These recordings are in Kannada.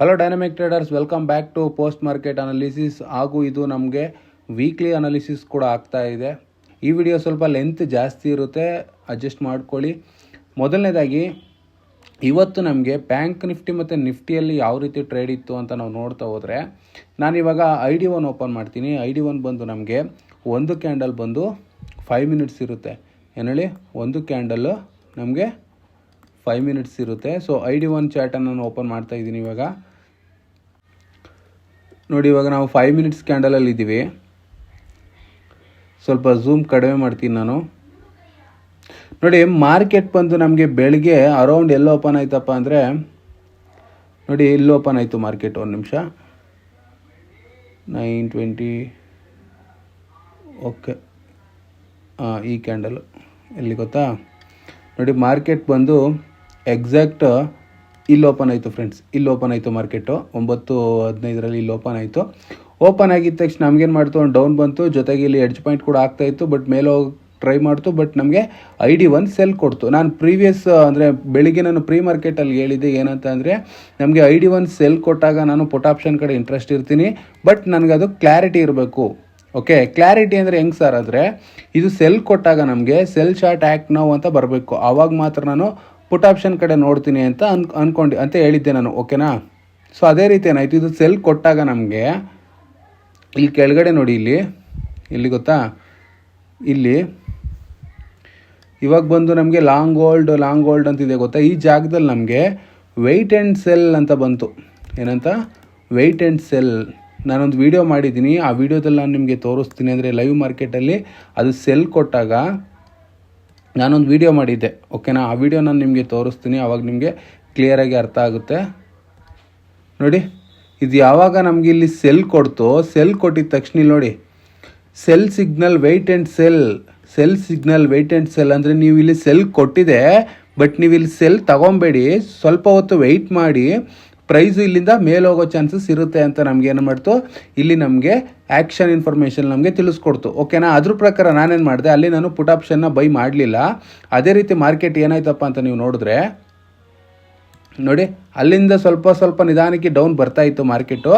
Hello dynamic traders welcome back to post market analysis ಹಾಗೂ ಇದು ನಮಗೆ ವೀಕ್ಲಿ ಅನಾಲಿಸಿಸ್ ಕೂಡ ಆಗ್ತಾ ಇದೆ. ಈ ವಿಡಿಯೋ ಸ್ವಲ್ಪ ಲೆಂತ್ ಜಾಸ್ತಿ ಇರುತ್ತೆ. ಅಡ್ಜಸ್ಟ್ ಮಾಡ್ಕೊಳ್ಳಿ. ಮೊದಲನೇದಾಗಿ, ಇವತ್ತು ನಮಗೆ ಬ್ಯಾಂಕ್ ನಿಫ್ಟಿ ಮತ್ತು ನಿಫ್ಟಿಯಲ್ಲಿ ಯಾವ ರೀತಿ ಟ್ರೇಡ್ ಇತ್ತು ಅಂತ ನಾವು ನೋಡ್ತಾ ಹೋದರೆ ನಾನಿವಾಗ ಐ ಡಿ ಒನ್ ಓಪನ್ ಮಾಡ್ತೀನಿ. ಐ ಡಿ ಒನ್ ಬಂದು ನಮಗೆ ಒಂದು ಕ್ಯಾಂಡಲ್ ಬಂದು ಫೈವ್ ಮಿನಿಟ್ಸ್ ಇರುತ್ತೆ. ಏನು ಹೇಳಿ? ಒಂದು ಕ್ಯಾಂಡಲ್ಲು ನಮಗೆ ಫೈವ್ ಮಿನಿಟ್ಸ್ ಇರುತ್ತೆ. ಸೊ ಐ ಡಿ ಒನ್ ಚಾರ್ಟನ್ನು ನಾನು ಓಪನ್ ಮಾಡ್ತಾ ಇದ್ದೀನಿ ಇವಾಗ. ನೋಡಿ, ಇವಾಗ ನಾವು ಫೈವ್ ಮಿನಿಟ್ಸ್ ಕ್ಯಾಂಡಲಲ್ಲಿ ಇದ್ದೀವಿ. ಸ್ವಲ್ಪ ಝೂಮ್ ಕಡಿಮೆ ಮಾಡ್ತೀನಿ ನಾನು. ನೋಡಿ ಮಾರ್ಕೆಟ್ ಬಂದು ನಮಗೆ ಬೆಳಿಗ್ಗೆ ಅರೌಂಡ್ ಎಲ್ಲಿ ಓಪನ್ ಆಯ್ತಪ್ಪ ಅಂದರೆ, ನೋಡಿ, ಎಲ್ಲಿ ಓಪನ್ ಆಯಿತು ಮಾರ್ಕೆಟ್ ಒಂದು ನಿಮಿಷ. ನೈನ್ ಟ್ವೆಂಟಿ ಓಕೆ ಹಾಂ ಈ ಕ್ಯಾಂಡಲ್ ಎಲ್ಲಿ ಗೊತ್ತಾ? ನೋಡಿ ಮಾರ್ಕೆಟ್ ಬಂದು ಎಕ್ಸಾಕ್ಟ್ ಇಲ್ಲಿ ಓಪನ್ ಆಯಿತು ಫ್ರೆಂಡ್ಸ್ ಇಲ್ಲಿ ಓಪನ್ ಆಯಿತು ಮಾರ್ಕೆಟು ಒಂಬತ್ತು ಹದಿನೈದರಲ್ಲಿ ಇಲ್ಲಿ ಓಪನ್ ಆಯಿತು. ಓಪನ್ ಆಗಿದ ತಕ್ಷಣ ನಮಗೇನು ಮಾಡ್ತು? ಒಂದು ಡೌನ್ ಬಂತು. ಜೊತೆಗೆ ಇಲ್ಲಿ ಎಡ್ಜ್ ಪಾಯಿಂಟ್ ಕೂಡ ಆಗ್ತಾ ಇತ್ತು. ಬಟ್ ಮೇಲೆ ಟ್ರೈ ಮಾಡ್ತು. ಬಟ್ ನಮಗೆ ಐ ಡಿ ಒನ್ ಸೆಲ್ ಕೊಡ್ತು. ನಾನು ಪ್ರೀವಿಯಸ್ ಅಂದರೆ ಬೆಳಿಗ್ಗೆ ನಾನು ಪ್ರೀ ಮಾರ್ಕೆಟಲ್ಲಿ ಹೇಳಿದ್ದೆ ಏನಂತ ಅಂದರೆ, ನಮಗೆ ಐ ಡಿ ಒನ್ ಸೆಲ್ ಕೊಟ್ಟಾಗ ನಾನು ಪುಟ್ ಆಪ್ಷನ್ ಕಡೆ ಇಂಟ್ರೆಸ್ಟ್ ಇರ್ತೀನಿ. ಬಟ್ ನನಗೆ ಅದು ಕ್ಲಾರಿಟಿ ಇರಬೇಕು. ಓಕೆ ಕ್ಲಾರಿಟಿ ಅಂದರೆ ಹೆಂಗೆ ಸರ್ ಅಂದರೆ ಇದು ಸೆಲ್ ಕೊಟ್ಟಾಗ ನಮಗೆ ಸೆಲ್ ಶಾರ್ಟ್ ಆ್ಯಕ್ಟ್ ನಾವು ಅಂತ ಬರಬೇಕು. ಆವಾಗ ಮಾತ್ರ ನಾನು ಪುಟ್ ಆಪ್ಷನ್ ಕಡೆ ನೋಡ್ತೀನಿ ಅಂತ ಅನ್ ಅಂದ್ಕೊಂಡು ಅಂತ ಹೇಳಿದ್ದೆ ನಾನು, ಓಕೆನಾ? ಸೊ ಅದೇ ರೀತಿ ಏನಾಯಿತು, ಇದು ಸೆಲ್ ಕೊಟ್ಟಾಗ ನಮಗೆ, ಇಲ್ಲಿ ಕೆಳಗಡೆ ನೋಡಿ ಇಲ್ಲಿ ಇಲ್ಲಿ ಗೊತ್ತಾ? ಇಲ್ಲಿ, ಇವಾಗ ಬಂದು ನಮಗೆ ಲಾಂಗ್ ಓಲ್ಡ್ ಲಾಂಗ್ ಓಲ್ಡ್ ಅಂತಿದೆ ಗೊತ್ತಾ? ಈ ಜಾಗದಲ್ಲಿ ನಮಗೆ ವೆಯ್ಟ್ ಆ್ಯಂಡ್ ಸೆಲ್ ಅಂತ ಬಂತು. ಏನಂತ? ವೆಯ್ಟ್ ಆ್ಯಂಡ್ ಸೆಲ್ ನಾನೊಂದು ವಿಡಿಯೋ ಮಾಡಿದ್ದೀನಿ, ಆ ವಿಡಿಯೋದಲ್ಲಿ ನಾನು ನಿಮಗೆ ತೋರಿಸ್ತೀನಿ, ಅಂದರೆ ಲೈವ್ ಮಾರ್ಕೆಟಲ್ಲಿ ಅದು ಸೆಲ್ ಕೊಟ್ಟಾಗ ನಾನೊಂದು ವಿಡಿಯೋ ಮಾಡಿದ್ದೆ. ಓಕೆನಾ ಆ ವಿಡಿಯೋ ನಾನು ನಿಮಗೆ ತೋರಿಸ್ತೀನಿ. ಆವಾಗ ನಿಮಗೆ ಕ್ಲಿಯರಾಗಿ ಅರ್ಥ ಆಗುತ್ತೆ. ನೋಡಿ, ಇದು ಯಾವಾಗ ನಮಗೆ ಇಲ್ಲಿ ಸೆಲ್ ಕೊಡ್ತೋ ಸೆಲ್ ಕೊಟ್ಟಿದ ತಕ್ಷಣ ಇಲ್ಲಿ ನೋಡಿ. Sell signal wait and sell sell signal wait and sell ಅಂದರೆ ನೀವು ಇಲ್ಲಿ ಸೆಲ್ ಕೊಟ್ಟಿದೆ ಬಟ್ ನೀವು ಇಲ್ಲಿ ಸೆಲ್ ತಗೊಬೇಡಿ. ಸ್ವಲ್ಪ ಹೊತ್ತು ವೆಯ್ಟ್ ಮಾಡಿ. ಪ್ರೈಸ್ ಇಲ್ಲಿಂದ ಮೇಲೋಗೋ ಚಾನ್ಸಸ್ ಇರುತ್ತೆ ಅಂತ ನಮ್ಗೆ ಏನು ಮಾಡ್ತು? ಇಲ್ಲಿ ನಮಗೆ ಆ್ಯಕ್ಷನ್ ಇನ್ಫಾರ್ಮೇಷನ್ ನಮಗೆ ತಿಳಿಸ್ಕೊಡ್ತು. ಓಕೆನಾ? ಅದ್ರ ಪ್ರಕಾರ ನಾನೇನು ಮಾಡಿದೆ? ಅಲ್ಲಿ ನಾನು ಪುಟ್ ಆಪ್ಷನ್ನ ಬೈ ಮಾಡಲಿಲ್ಲ. ಅದೇ ರೀತಿ ಮಾರ್ಕೆಟ್ ಏನಾಯ್ತಪ್ಪ ಅಂತ ನೀವು ನೋಡಿದ್ರೆ, ನೋಡಿ, ಅಲ್ಲಿಂದ ಸ್ವಲ್ಪ ಸ್ವಲ್ಪ ನಿಧಾನಕ್ಕೆ ಡೌನ್ ಬರ್ತಾ ಇತ್ತು ಮಾರ್ಕೆಟು.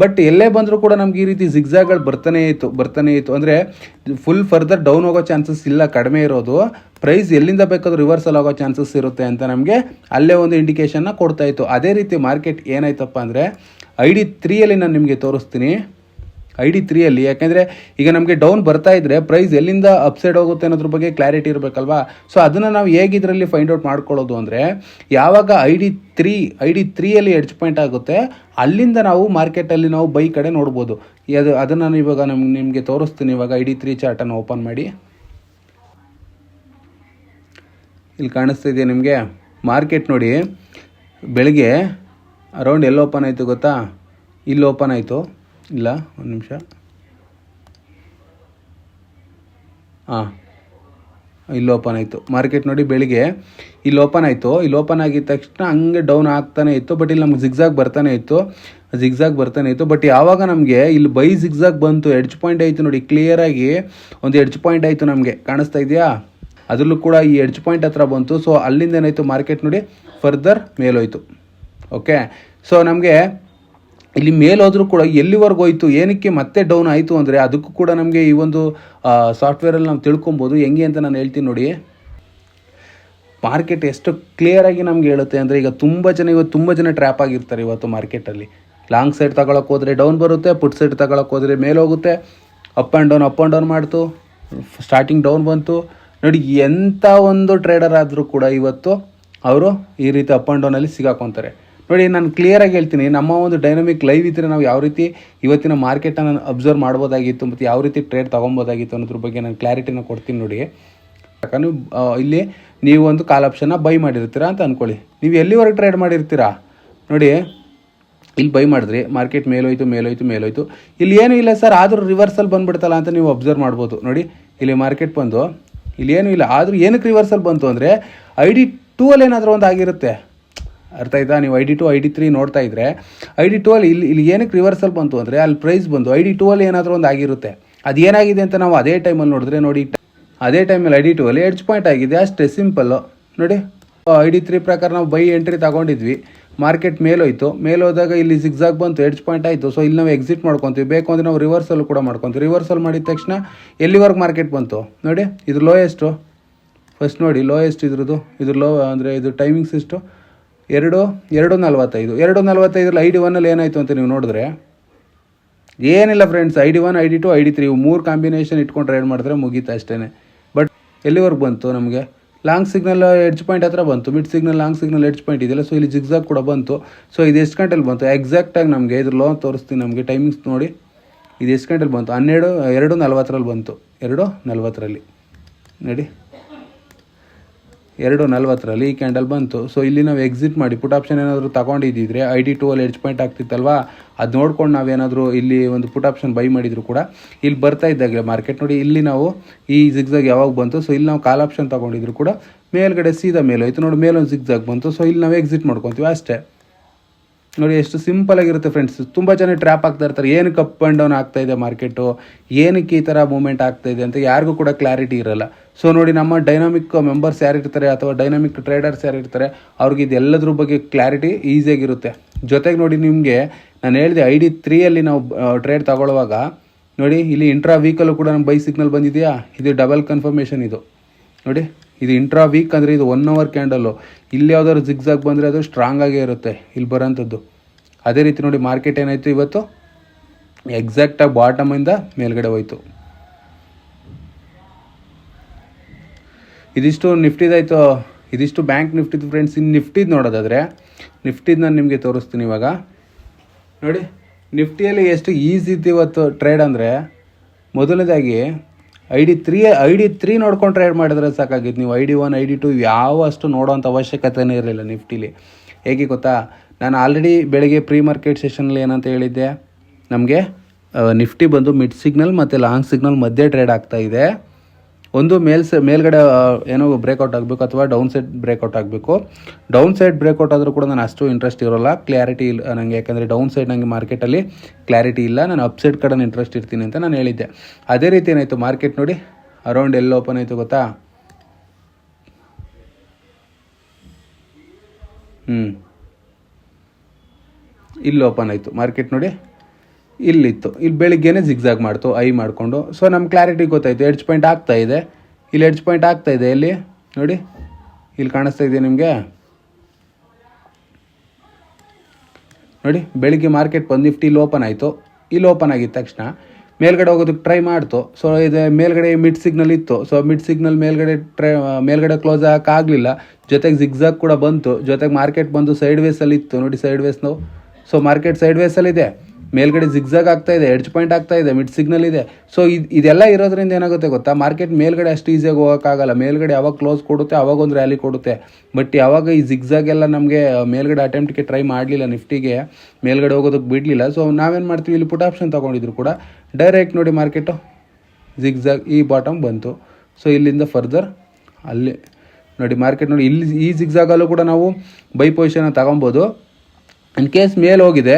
ಬಟ್ ಎಲ್ಲೇ ಬಂದರೂ ಕೂಡ ನಮ್ಗೆ ಈ ರೀತಿ ಜಿಗ್ಸಾಗಳು ಬರ್ತಾನೆ ಇತ್ತು ಬರ್ತಾನೆ ಇತ್ತು. ಅಂದರೆ ಫುಲ್ ಫರ್ದರ್ ಡೌನ್ ಹೋಗೋ ಚಾನ್ಸಸ್ ಇಲ್ಲ, ಕಡಿಮೆ ಇರೋದು. ಪ್ರೈಸ್ ಎಲ್ಲಿಂದ ಬೇಕಾದ್ರೂ ರಿವರ್ಸಲ್ ಆಗೋ ಚಾನ್ಸಸ್ ಇರುತ್ತೆ ಅಂತ ನಮಗೆ ಅಲ್ಲೇ ಒಂದು ಇಂಡಿಕೇಶನ್ನ ಕೊಡ್ತಾ ಇತ್ತು. ಅದೇ ರೀತಿ ಮಾರ್ಕೆಟ್ ಏನಾಯ್ತಪ್ಪ ಅಂದರೆ ಐ ಡಿ ತ್ರೀಯಲ್ಲಿ ನಾನು ನಿಮಗೆ ತೋರಿಸ್ತೀನಿ. ಐ ಡಿ ತ್ರೀಯಲ್ಲಿ ಯಾಕೆಂದರೆ ಈಗ ನಮಗೆ ಡೌನ್ ಬರ್ತಾ ಇದ್ದರೆ ಪ್ರೈಸ್ ಎಲ್ಲಿಂದ ಅಪ್ಸೈಡ್ ಹೋಗುತ್ತೆ ಅನ್ನೋದ್ರ ಬಗ್ಗೆ ಕ್ಲಾರಿಟಿ ಇರಬೇಕಲ್ವಾ? ಸೊ ಅದನ್ನು ನಾವು ಹೇಗೆ ಇದರಲ್ಲಿ ಫೈಂಡ್ ಔಟ್ ಮಾಡ್ಕೊಳ್ಳೋದು ಅಂದರೆ, ಯಾವಾಗ I D three I D ತ್ರೀಯಲ್ಲಿ edge point ಆಗುತ್ತೆ, ಅಲ್ಲಿಂದ ನಾವು ಮಾರ್ಕೆಟಲ್ಲಿ ನಾವು ಬೈ ಕಡೆ ನೋಡ್ಬೋದು. ಅದು, ಅದನ್ನು ನಾನು ಇವಾಗ ನಮ್ಗೆ ನಿಮಗೆ ತೋರಿಸ್ತೀನಿ. ಇವಾಗ ಐ ಡಿ ತ್ರೀ ಚಾರ್ಟನ್ನು ಓಪನ್ ಮಾಡಿ. ಇಲ್ಲಿ ಕಾಣಿಸ್ತಿದೆಯಾ ನಿಮಗೆ? ಮಾರ್ಕೆಟ್ ನೋಡಿ. ಬೆಳಗ್ಗೆ ಅರೌಂಡ್ ಎಲ್ಲಿ ಓಪನ್ ಆಯಿತು ಗೊತ್ತಾ? ಇಲ್ಲಿ ಓಪನ್ ಆಯಿತು. ಇಲ್ಲ, ಒಂದು ನಿಮಿಷ. ಹಾಂ ಇಲ್ಲಿ ಓಪನ್ ಆಯಿತು. ಮಾರ್ಕೆಟ್ ನೋಡಿ ಬೆಳಿಗ್ಗೆ, ಇಲ್ಲಿ ಓಪನ್ ಆಯಿತು. ಇಲ್ಲಿ ಓಪನ್ ಆಗಿದ ತಕ್ಷಣ ಹಂಗೆ ಡೌನ್ ಆಗ್ತಾನೆ ಇತ್ತು ಬಟ್ ಇಲ್ಲಿ ನಮ್ಗೆ ಜಿಗ್ಜಾಗ್ ಬರ್ತಾನೆ ಇತ್ತು. ಜಿಗ್ಜಾಗ್ ಬರ್ತಾನೆ ಇತ್ತು ಬಟ್ ಯಾವಾಗ ನಮಗೆ ಇಲ್ಲಿ ಬೈ ಜಿಗ್ಜಾಗ್ ಬಂತು ಎಡ್ಜ್ ಪಾಯಿಂಟ್ ಆಯಿತು ನೋಡಿ ಕ್ಲಿಯರಾಗಿ ಒಂದು ಎಡ್ಜ್ ಪಾಯಿಂಟ್ ಆಯಿತು ನಮಗೆ. ಕಾಣಿಸ್ತಾ ಇದೆಯಾ? ಅದರಲ್ಲೂ ಕೂಡ ಈ ಎಡ್ಜ್ ಪಾಯಿಂಟ್ ಹತ್ರ ಬಂತು. ಸೊ ಅಲ್ಲಿಂದ ಏನಾಯಿತು ಮಾರ್ಕೆಟ್ ನೋಡಿ ಫರ್ದರ್ ಮೇಲೋಯ್ತು. ಓಕೆ ಸೊ ನಮಗೆ ಇಲ್ಲಿ ಮೇಲೋದ್ರೂ ಕೂಡ ಎಲ್ಲಿವರೆಗೂ ಹೋಯ್ತು, ಏನಕ್ಕೆ ಮತ್ತೆ ಡೌನ್ ಆಯಿತು ಅಂದರೆ ಅದಕ್ಕೂ ಕೂಡ ನಮಗೆ ಈ ಒಂದು ಸಾಫ್ಟ್ವೇರಲ್ಲಿ ನಾವು ತಿಳ್ಕೊಬೋದು. ಹೆಂಗೆ ಅಂತ ನಾನು ಹೇಳ್ತೀನಿ ನೋಡಿ. ಮಾರ್ಕೆಟ್ ಎಷ್ಟು ಕ್ಲಿಯರಾಗಿ ನಮ್ಗೆ ಹೇಳುತ್ತೆ ಅಂದರೆ ಈಗ ತುಂಬ ಜನ ಇವತ್ತು ತುಂಬ ಜನ ಟ್ರ್ಯಾಪ್ ಆಗಿರ್ತಾರೆ ಇವತ್ತು ಮಾರ್ಕೆಟಲ್ಲಿ ಲಾಂಗ್ ಸೈಡ್ ತಗೊಳಕ್ಕೆ ಹೋದರೆ ಡೌನ್ ಬರುತ್ತೆ ಪುಟ್ ಸೈಡ್ ತಗೊಳಕ್ಕೆ ಹೋದರೆ ಮೇಲೆ ಹೋಗುತ್ತೆ. Up and down up and down ಮಾಡ್ತು. ಸ್ಟಾರ್ಟಿಂಗ್ ಡೌನ್ ಬಂತು. ನೋಡಿ ಎಂಥ ಒಂದು ಟ್ರೇಡರ್ ಆದರೂ ಕೂಡ ಇವತ್ತು ಅವರು ಈ ರೀತಿ ಅಪ್ ಆ್ಯಂಡ್ ಡೌನಲ್ಲಿ ಸಿಗಾಕೊತಾರೆ. ನೋಡಿ, ನಾನು ಕ್ಲಿಯರಾಗಿ ಹೇಳ್ತೀನಿ. ನಮ್ಮ ಒಂದು ಡೈನಮಿಕ್ ಲೈವ್ ಇದ್ದರೆ ನಾವು ಯಾವ ರೀತಿ ಇವತ್ತಿನ ಮಾರ್ಕೆಟನ್ನು ಅಬ್ಸರ್ವ್ ಮಾಡ್ಬೋದಾಗಿತ್ತು ಮತ್ತು ಯಾವ ರೀತಿ ಟ್ರೇಡ್ ತೊಗೊಬೋದಾಗಿತ್ತು ಅನ್ನೋದ್ರ ಬಗ್ಗೆ ನಾನು ಕ್ಲಾರಿಟಿನ ಕೊಡ್ತೀನಿ ನೋಡಿ. ಯಾಕಂದ್ರೆ ಇಲ್ಲಿ ನೀವು ಒಂದು ಕಾಲ್ ಆಪ್ಷನ್ನ ಬೈ ಮಾಡಿರ್ತೀರಾ ಅಂತ ಅಂದ್ಕೊಳ್ಳಿ ನೀವು ಎಲ್ಲಿವರೆಗೆ ಟ್ರೇಡ್ ಮಾಡಿರ್ತೀರಾ? ನೋಡಿ, ಇಲ್ಲಿ ಬೈ ಮಾಡಿದ್ರಿ. ಮಾರ್ಕೆಟ್ ಮೇಲೋಯ್ತು ಮೇಲೋಯ್ತು ಮೇಲೋಯ್ತು. ಇಲ್ಲಿ ಏನೂ ಇಲ್ಲ ಸರ್ ಆದರೂ ರಿವರ್ಸಲ್ ಬಂದುಬಿಡ್ತಲ್ಲ ಅಂತ ನೀವು ಅಬ್ಸರ್ವ್ ಮಾಡ್ಬೋದು. ನೋಡಿ, ಇಲ್ಲಿ ಮಾರ್ಕೆಟ್ ಬಂದು, ಇಲ್ಲಿ ಏನೂ ಇಲ್ಲ. ಆದರೂ ಏನಕ್ಕೆ ರಿವರ್ಸಲ್ ಬಂತು ಅಂದರೆ ಐ ಡಿ ಟೂ ಅಲ್ಲಿ ಏನಾದರೂ ಒಂದು ಆಗಿರುತ್ತೆ. ಅರ್ಥ ಆಯ್ತಾ? ನೀವು I D two I D three ನೋಡ್ತಾ ಇದ್ರೆ ಐ ಡಿ ಟೂ ಅಲ್ಲಿ ಇಲ್ಲಿ ಇಲ್ಲಿ ಏನಕ್ಕೆ ರಿವರ್ಸಲ್ ಬಂತು ಅಂದರೆ, ಅಲ್ಲಿ ಪ್ರೈಸ್ ಬಂದು ಐ ಡಿ ಟೂ ಅಲ್ಲಿ ಏನಾದರೂ ಒಂದು ಆಗಿರುತ್ತೆ. ಅದು ಏನಾಗಿದೆ ಅಂತ ನಾವು ಅದೇ ಟೈಮಲ್ಲಿ ನೋಡಿದ್ರೆ ನೋಡಿ. ಅದೇ ಟೈಮಲ್ಲಿ ಐ ಡಿ ಟೂ ಅಲ್ಲಿ ಎಡ್ಜ್ ಪಾಯಿಂಟ್ ಆಗಿದೆ, ಅಷ್ಟೇ ಸಿಂಪಲ್ಲು ನೋಡಿ. ಐ ಡಿ ತ್ರೀ ಪ್ರಕಾರ ನಾವು ಬೈ ಎಂಟ್ರಿ ತಗೊಂಡಿದ್ವಿ. ಮಾರ್ಕೆಟ್ ಮೇಲೋಯ್ತು. ಮೇಲೋದಾಗ ಇಲ್ಲಿ ಸಿಗ್ಸಾಗ್ ಬಂತು ಎಡ್ಜ್ ಪಾಯಿಂಟ್ ಆಯಿತು. ಸೊ ಇಲ್ಲಿ ನಾವು ಎಕ್ಸಿಟ್ ಮಾಡ್ಕೊತೀವಿ. ಬೇಕು ಅಂದರೆ ನಾವು ರಿವರ್ಸಲ್ ಕೂಡ ಮಾಡ್ಕೊತೀವಿ. ರಿವರ್ಸಲ್ ಮಾಡಿದ ತಕ್ಷಣ ಎಲ್ಲಿವರೆಗೆ ಮಾರ್ಕೆಟ್ ಬಂತು? ನೋಡಿ, ಇದು ಲೋಯೆಸ್ಟು ಫಸ್ಟ್ ನೋಡಿ ಲೋಯೆಸ್ಟ್ ಇದ್ರದ್ದು. ಇದ್ರ ಲೋ ಅಂದರೆ ಇದು ಟೈಮಿಂಗ್ಸ್ ಎಷ್ಟು ಎರಡು ಎರಡು ನಲ್ವತ್ತೈದು. ಎರಡು ನಲ್ವತ್ತೈದರಲ್ಲಿ ಐ ಡಿ ಒನ್ನಲ್ಲಿ ಏನಾಯಿತು ಅಂತ ನೀವು ನೋಡಿದ್ರೆ, ಏನಿಲ್ಲ friends I D one I D two I D three ಮೂರು ಕಾಂಬಿನೇಷನ್ ಇಟ್ಕೊಂಡು ಟ್ರೈಡ್ ಮಾಡಿದ್ರೆ ಮುಗೀತು ಅಷ್ಟೇ ಬಟ್ ಎಲ್ಲಿವರೆಗೆ ಬಂತು ನಮಗೆ? ಲಾಂಗ್ ಸಿಗ್ನಲ್ ಎಡ್ಜ್ ಪಾಯಿಂಟ್ ಹತ್ರ ಬಂತು. Mid signal long signal edge point ಇದೆಯಲ್ಲ ಸೊ ಇಲ್ಲಿ ಜಿಗ್ಝಾಗ್ ಕೂಡ ಬಂತು. ಸೊ ಇದು ಎಷ್ಟು ಗಂಟೆಲಿ ಬಂತು? ಎಕ್ಸಾಕ್ಟಾಗಿ ನಮಗೆ ಇದ್ರ ಲೋ ತೋರಿಸ್ತೀನಿ ನಮಗೆ ಟೈಮಿಂಗ್ಸ್ ನೋಡಿ. ಇದು ಎಷ್ಟು ಗಂಟೆಲಿ ಬಂತು? ಹನ್ನೆರಡು, ಎರಡು ನಲ್ವತ್ತರಲ್ಲಿ ಬಂತು. ಎರಡು ನಲ್ವತ್ತರಲ್ಲಿ. ನೋಡಿ. ಎರಡು ನಲ್ವತ್ತರಲ್ಲಿ ಈ ಕ್ಯಾಂಡಲ್ ಬಂತು. ಸೊ ಇಲ್ಲಿ ನಾವು ಎಕ್ಸಿಟ್ ಮಾಡಿ ಪುಟ್ ಆಪ್ಷನ್ ಏನಾದರೂ ತಗೊಂಡಿದ್ದಿದ್ರೆ ಐ ಡಿ ಟೂ ಅಲ್ಲಿ ಎಡ್ಜ್ ಪಾಯಿಂಟ್ ಆಗ್ತಿತ್ತಲ್ವಾ? ಅದು ನೋಡ್ಕೊಂಡು ನಾವೇನಾದರೂ ಇಲ್ಲಿ ಒಂದು ಪುಟ್ ಆಪ್ಷನ್ ಬೈ ಮಾಡಿದ್ರು ಕೂಡ ಇಲ್ಲಿ ಬರ್ತಾ ಇದ್ದಾಗಲೇ ಮಾರ್ಕೆಟ್ ನೋಡಿ, ಇಲ್ಲಿ ನಾವು ಈ ಜಿಗ್ಜಾಗ್ ಯಾವಾಗ ಬಂತು? ಸೊ ಇಲ್ಲಿ ನಾವು ಕಾಲ್ ಆಪ್ಷನ್ ತೊಗೊಂಡಿದ್ರು ಕೂಡ ಮೇಲ್ಗಡೆ ಸೀದಾ ಮೇಲೆ ಹೋಯ್ತು. ನೋಡಿ ಮೇಲೊಂದು ಜಿಗ್ಜಾಗ್ ಬಂತು. ಸೊ ಇಲ್ಲಿ ನಾವು ಎಕ್ಸಿಟ್ ಮಾಡ್ಕೊತೀವಿ ಅಷ್ಟೇ. ನೋಡಿ, ಎಷ್ಟು ಸಿಂಪಲ್ ಆಗಿರುತ್ತೆ ಫ್ರೆಂಡ್ಸ್ ತುಂಬ ಜನ ಟ್ರ್ಯಾಪ್ ಆಗ್ತಾ ಇರ್ತಾರೆ. ಏನಕ್ಕೆ ಅಪ್ ಆ್ಯಂಡ್ ಡೌನ್ ಆಗ್ತಾ ಇದೆ ಮಾರ್ಕೆಟು ಏನಕ್ಕೆ ಈ ಥರ ಮೂಮೆಂಟ್ ಆಗ್ತಾ ಇದೆ ಅಂತ ಯಾರಿಗೂ ಕೂಡ ಕ್ಲಾರಿಟಿ ಇರಲ್ಲ. ಸೊ ನೋಡಿ, ನಮ್ಮ ಡೈನಾಮಿಕ್ ಮೆಂಬರ್ಸ್ ಯಾರಿರ್ತಾರೆ ಅಥವಾ ಡೈನಾಮಿಕ್ ಟ್ರೇಡರ್ಸ್ ಯಾರಿರ್ತಾರೆ ಅವ್ರಿಗೆ ಇದೆಲ್ಲದ್ರ ಬಗ್ಗೆ ಕ್ಲಾರಿಟಿ ಈಸಿಯಾಗಿರುತ್ತೆ ಜೊತೆಗೆ ನೋಡಿ, ನಿಮಗೆ ನಾನು ಹೇಳಿದೆ ಐ ಡಿ ತ್ರೀಯಲ್ಲಿ ನಾವು ಟ್ರೇಡ್ ತಗೊಳ್ಳುವಾಗ, ನೋಡಿ, ಇಲ್ಲಿ ಇಂಟ್ರಾ ವೀಕಲ್ಲೂ ಕೂಡ ನಮ್ಮ ಬೈ ಸಿಗ್ನಲ್ ಬಂದಿದೆಯಾ? ಇದು ಡಬಲ್ ಕನ್ಫರ್ಮೇಷನ್ ಇದು. ನೋಡಿ. ಇದು ಇಂಟ್ರಾ ವೀಕ್ ಅಂದರೆ ಇದು ಒನ್ ಅವರ್ ಕ್ಯಾಂಡಲ್ಲು ಇಲ್ಲಿ ಯಾವ್ದಾದ್ರು ಜಿಗ್ಜಾಗ್ ಬಂದರೆ ಅದು ಸ್ಟ್ರಾಂಗ್ ಆಗೇ ಇರುತ್ತೆ. ಇಲ್ಲಿ ಬರೋಂಥದ್ದು. ಅದೇ ರೀತಿ ನೋಡಿ ಮಾರ್ಕೆಟ್ ಏನಾಯಿತು ಇವತ್ತು? ಎಕ್ಸಾಕ್ಟಾಗಿ ಬಾಟಮಿಂದ ಮೇಲ್ಗಡೆ ಹೋಯ್ತು. ಇದಿಷ್ಟು ನಿಫ್ಟಿದಾಯಿತು. ಇದಿಷ್ಟು ಬ್ಯಾಂಕ್ ನಿಫ್ಟಿದು ಫ್ರೆಂಡ್ಸ್ ಇನ್ನು ನಿಫ್ಟಿದು ನೋಡೋದಾದರೆ, ನಿಫ್ಟಿದು ನಾನು ನಿಮಗೆ ತೋರಿಸ್ತೀನಿ ಇವಾಗ. ನೋಡಿ, ನಿಫ್ಟಿಯಲ್ಲಿ ಎಷ್ಟು ಈಸಿ ಇತ್ತು ಇವತ್ತು ಟ್ರೇಡ್ ಅಂದರೆ, ಮೊದಲನೇದಾಗಿ I D three I D three ನೋಡ್ಕೊಂಡು ಟ್ರೇಡ್ ಮಾಡಿದ್ರೆ ಸಾಕಾಗಿತ್ತು. ನೀವು I D one I D two ಯಾವ ಅಷ್ಟು ನೋಡೋವಂಥ ಅವಶ್ಯಕತೆನೇ ಇರಲಿಲ್ಲ ನಿಫ್ಟಿಲಿ. ಹೇಗೆ ಗೊತ್ತಾ? ನಾನು ಆಲ್ರೆಡಿ ಬೆಳಗ್ಗೆ ಪ್ರೀ ಮಾರ್ಕೆಟ್ ಸೆಷನಲ್ಲಿ ಏನಂತ ಹೇಳಿದ್ದೆ? ನಮಗೆ ನಿಫ್ಟಿ ಬಂದು ಮಿಡ್ ಸಿಗ್ನಲ್ ಮತ್ತು ಲಾಂಗ್ ಸಿಗ್ನಲ್ ಮಧ್ಯೆ ಟ್ರೇಡ್ ಇದೆ. ಒಂದು ಮೇಲ್ ಮೇಲ್ಗಡೆ ಏನೋ ಬ್ರೇಕೌಟ್ ಆಗಬೇಕು ಅಥವಾ ಡೌನ್ ಸೈಡ್ ಬ್ರೇಕೌಟ್ ಆಗಬೇಕು. ಡೌನ್ ಸೈಡ್ ಬ್ರೇಕೌಟ್ ಆದರೂ ಕೂಡ ನಾನು ಅಷ್ಟು ಇಂಟ್ರೆಸ್ಟ್ ಇರೋಲ್ಲ. ಕ್ಲಾರಿಟಿ ಇಲ್ಲ ನನಗೆ ಯಾಕಂದರೆ ಡೌನ್ ಸೈಡ್ ನನಗೆ ಮಾರ್ಕೆಟಲ್ಲಿ ಕ್ಲಾರಿಟಿ ಇಲ್ಲ. ನಾನು ಅಪ್ ಸೈಡ್ ಕಡೆ ಇಂಟ್ರೆಸ್ಟ್ ಇರ್ತೀನಿ ಅಂತ ನಾನು ಹೇಳಿದ್ದೆ. ಅದೇ ರೀತಿ ಏನಾಯಿತು ಮಾರ್ಕೆಟ್ ನೋಡಿ ಅರೌಂಡ್ ಎಲ್ಲಿ ಓಪನ್ ಆಯಿತು ಗೊತ್ತಾ? ಹ್ಞೂ ಇಲ್ಲಿ ಓಪನ್ ಆಯಿತು. ಮಾರ್ಕೆಟ್ ನೋಡಿ. ಇಲ್ಲಿತ್ತು. ಇಲ್ಲಿ ಬೆಳಿಗ್ಗೆನೆ ಜಿಗ್ಜಾಗ್ ಮಾಡ್ತು, ಐ ಮಾಡಿಕೊಂಡು. ಸೊ ನಮ್ಮ ಕ್ಲಾರಿಟಿ ಗೊತ್ತಾಯಿತು. ಎಡ್ಜ್ ಪಾಯಿಂಟ್ ಆಗ್ತಾ ಇದೆ. ಇಲ್ಲಿ ಎಡ್ಜ್ ಪಾಯಿಂಟ್ ಆಗ್ತಾ ಇದೆ. ಇಲ್ಲಿ ನೋಡಿ. ಇಲ್ಲಿ ಕಾಣಿಸ್ತಾ ಇದೆ ನಿಮಗೆ? ನೋಡಿ, ಬೆಳಿಗ್ಗೆ ಮಾರ್ಕೆಟ್ ಬಂದು ನಿಫ್ಟಿ ಇಲ್ಲಿ ಓಪನ್ ಆಯಿತು. ಇಲ್ಲಿ ಓಪನ್ ಆಗಿದ ತಕ್ಷಣ ಮೇಲ್ಗಡೆ ಹೋಗೋದಕ್ಕೆ ಟ್ರೈ ಮಾಡ್ತು. ಸೊ ಇದು ಮೇಲ್ಗಡೆ ಮಿಡ್ ಸಿಗ್ನಲ್ ಇತ್ತು. ಸೊ ಮಿಡ್ ಸಿಗ್ನಲ್ ಮೇಲ್ಗಡೆ ಟ್ರೈ ಮೇಲ್ಗಡೆ ಕ್ಲೋಸ್ ಆಗಲಿಲ್ಲ. ಜೊತೆಗೆ ಜಿಗ್ಜಾಗ್ ಕೂಡ ಬಂತು. ಜೊತೆಗೆ ಮಾರ್ಕೆಟ್ ಬಂದು ಸೈಡ್ ವೇಸಲ್ಲಿ ಇತ್ತು. ನೋಡಿ ಸೈಡ್ ವೇಸ್ ನಾವು ಸೊ ಮಾರ್ಕೆಟ್ ಸೈಡ್ ವೇಸಲ್ಲಿದೆ ಮೇಲ್ಗಡೆ ಜಿಗ್ಜಾಗ್ ಆಗ್ತಾ ಇದೆ ಎಡ್ಜ್ ಪಾಯಿಂಟ್ ಆಗ್ತಾ ಇದೆ ಮಿಡ್ ಸಿಗ್ನಲ್ ಇದೆ. ಸೊ ಇದು, ಇದೆಲ್ಲ ಇರೋದ್ರಿಂದ ಏನಾಗುತ್ತೆ ಗೊತ್ತಾ? ಮಾರ್ಕೆಟ್ ಮೇಲ್ಗಡೆ ಅಷ್ಟು ಈಸಿಯಾಗಿ ಹೋಗೋಕ್ಕಾಗಲ್ಲ. ಮೇಲ್ಗಡೆ ಯಾವಾಗ ಕ್ಲೋಸ್ ಕೊಡುತ್ತೆ, ಅವಾಗ ಒಂದು ರ್ಯಾಲಿ ಕೊಡುತ್ತೆ. ಬಟ್ ಯಾವಾಗ ಈ ಜಿಗ್ಜಾಗ್ ಎಲ್ಲ ನಮಗೆ ಮೇಲ್ಗಡೆ ಅಟೆಂಪ್ಟ್ಗೆ ಟ್ರೈ ಮಾಡಲಿಲ್ಲ ನಿಫ್ಟಿಗೆ ಮೇಲ್ಗಡೆ ಹೋಗೋದಕ್ಕೆ ಬಿಡಲಿಲ್ಲ. ಸೊ ನಾವೇನು ಮಾಡ್ತೀವಿ? ಇಲ್ಲಿ ಪುಟ್ ಆಪ್ಷನ್ ತೊಗೊಂಡಿದ್ರು ಕೂಡ. ಡೈರೆಕ್ಟ್ ನೋಡಿ ಮಾರ್ಕೆಟು ಜಿಗ್ಜಾಗ್ ಈ ಬಾಟಮ್ ಬಂತು. ಸೊ ಇಲ್ಲಿಂದ ಫರ್ದರ್ ಅಲ್ಲಿ ನೋಡಿ ಮಾರ್ಕೆಟ್ ನೋಡಿ, ಇಲ್ಲಿ ಈ ಜಿಗ್ಜಾಗಲ್ಲೂ ಕೂಡ ನಾವು ಬೈ ಪೊಸಿಷನ್ ತಗೊಬೋದು. ಇನ್ ಕೇಸ್ ಮೇಲೆ ಹೋಗಿದೆ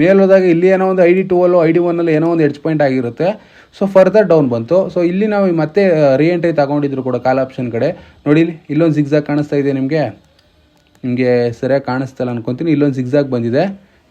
ಮೇಲೆ ಹೋದಾಗ ಇಲ್ಲಿ ಏನೋ ಒಂದು ಐ ಡಿ ಟೂವಲ್ಲೋ ಐ ಡಿ ಒನ್ನಲ್ಲಿ ಏನೋ ಒಂದು ಎಡ್ಜ್ ಪಾಯಿಂಟ್ ಆಗಿರುತ್ತೆ. ಸೊ ಫರ್ದರ್ ಡೌನ್ ಬಂತು. ಸೊ ಇಲ್ಲಿ ನಾವು ಮತ್ತೆ ರೀಎಂಟ್ರಿ ತಗೊಂಡಿದ್ರು ಕೂಡ ಕಾಲ್ ಆಪ್ಷನ್ ಕಡೆ. ನೋಡಿ ಇಲ್ಲಿ, ಇಲ್ಲೊಂದು ಜಿಗ್ಜಾಗ್ ಕಾಣಿಸ್ತಾ ಇದೆ ನಿಮಗೆ. ನಿಮಗೆ ಸರಿಯಾಗಿ ಕಾಣಿಸ್ತಲ್ಲ ಅನ್ಕೊತೀನಿ. ಇಲ್ಲೊಂದು ಜಿಗ್ಜಾಗ್ ಬಂದಿದೆ.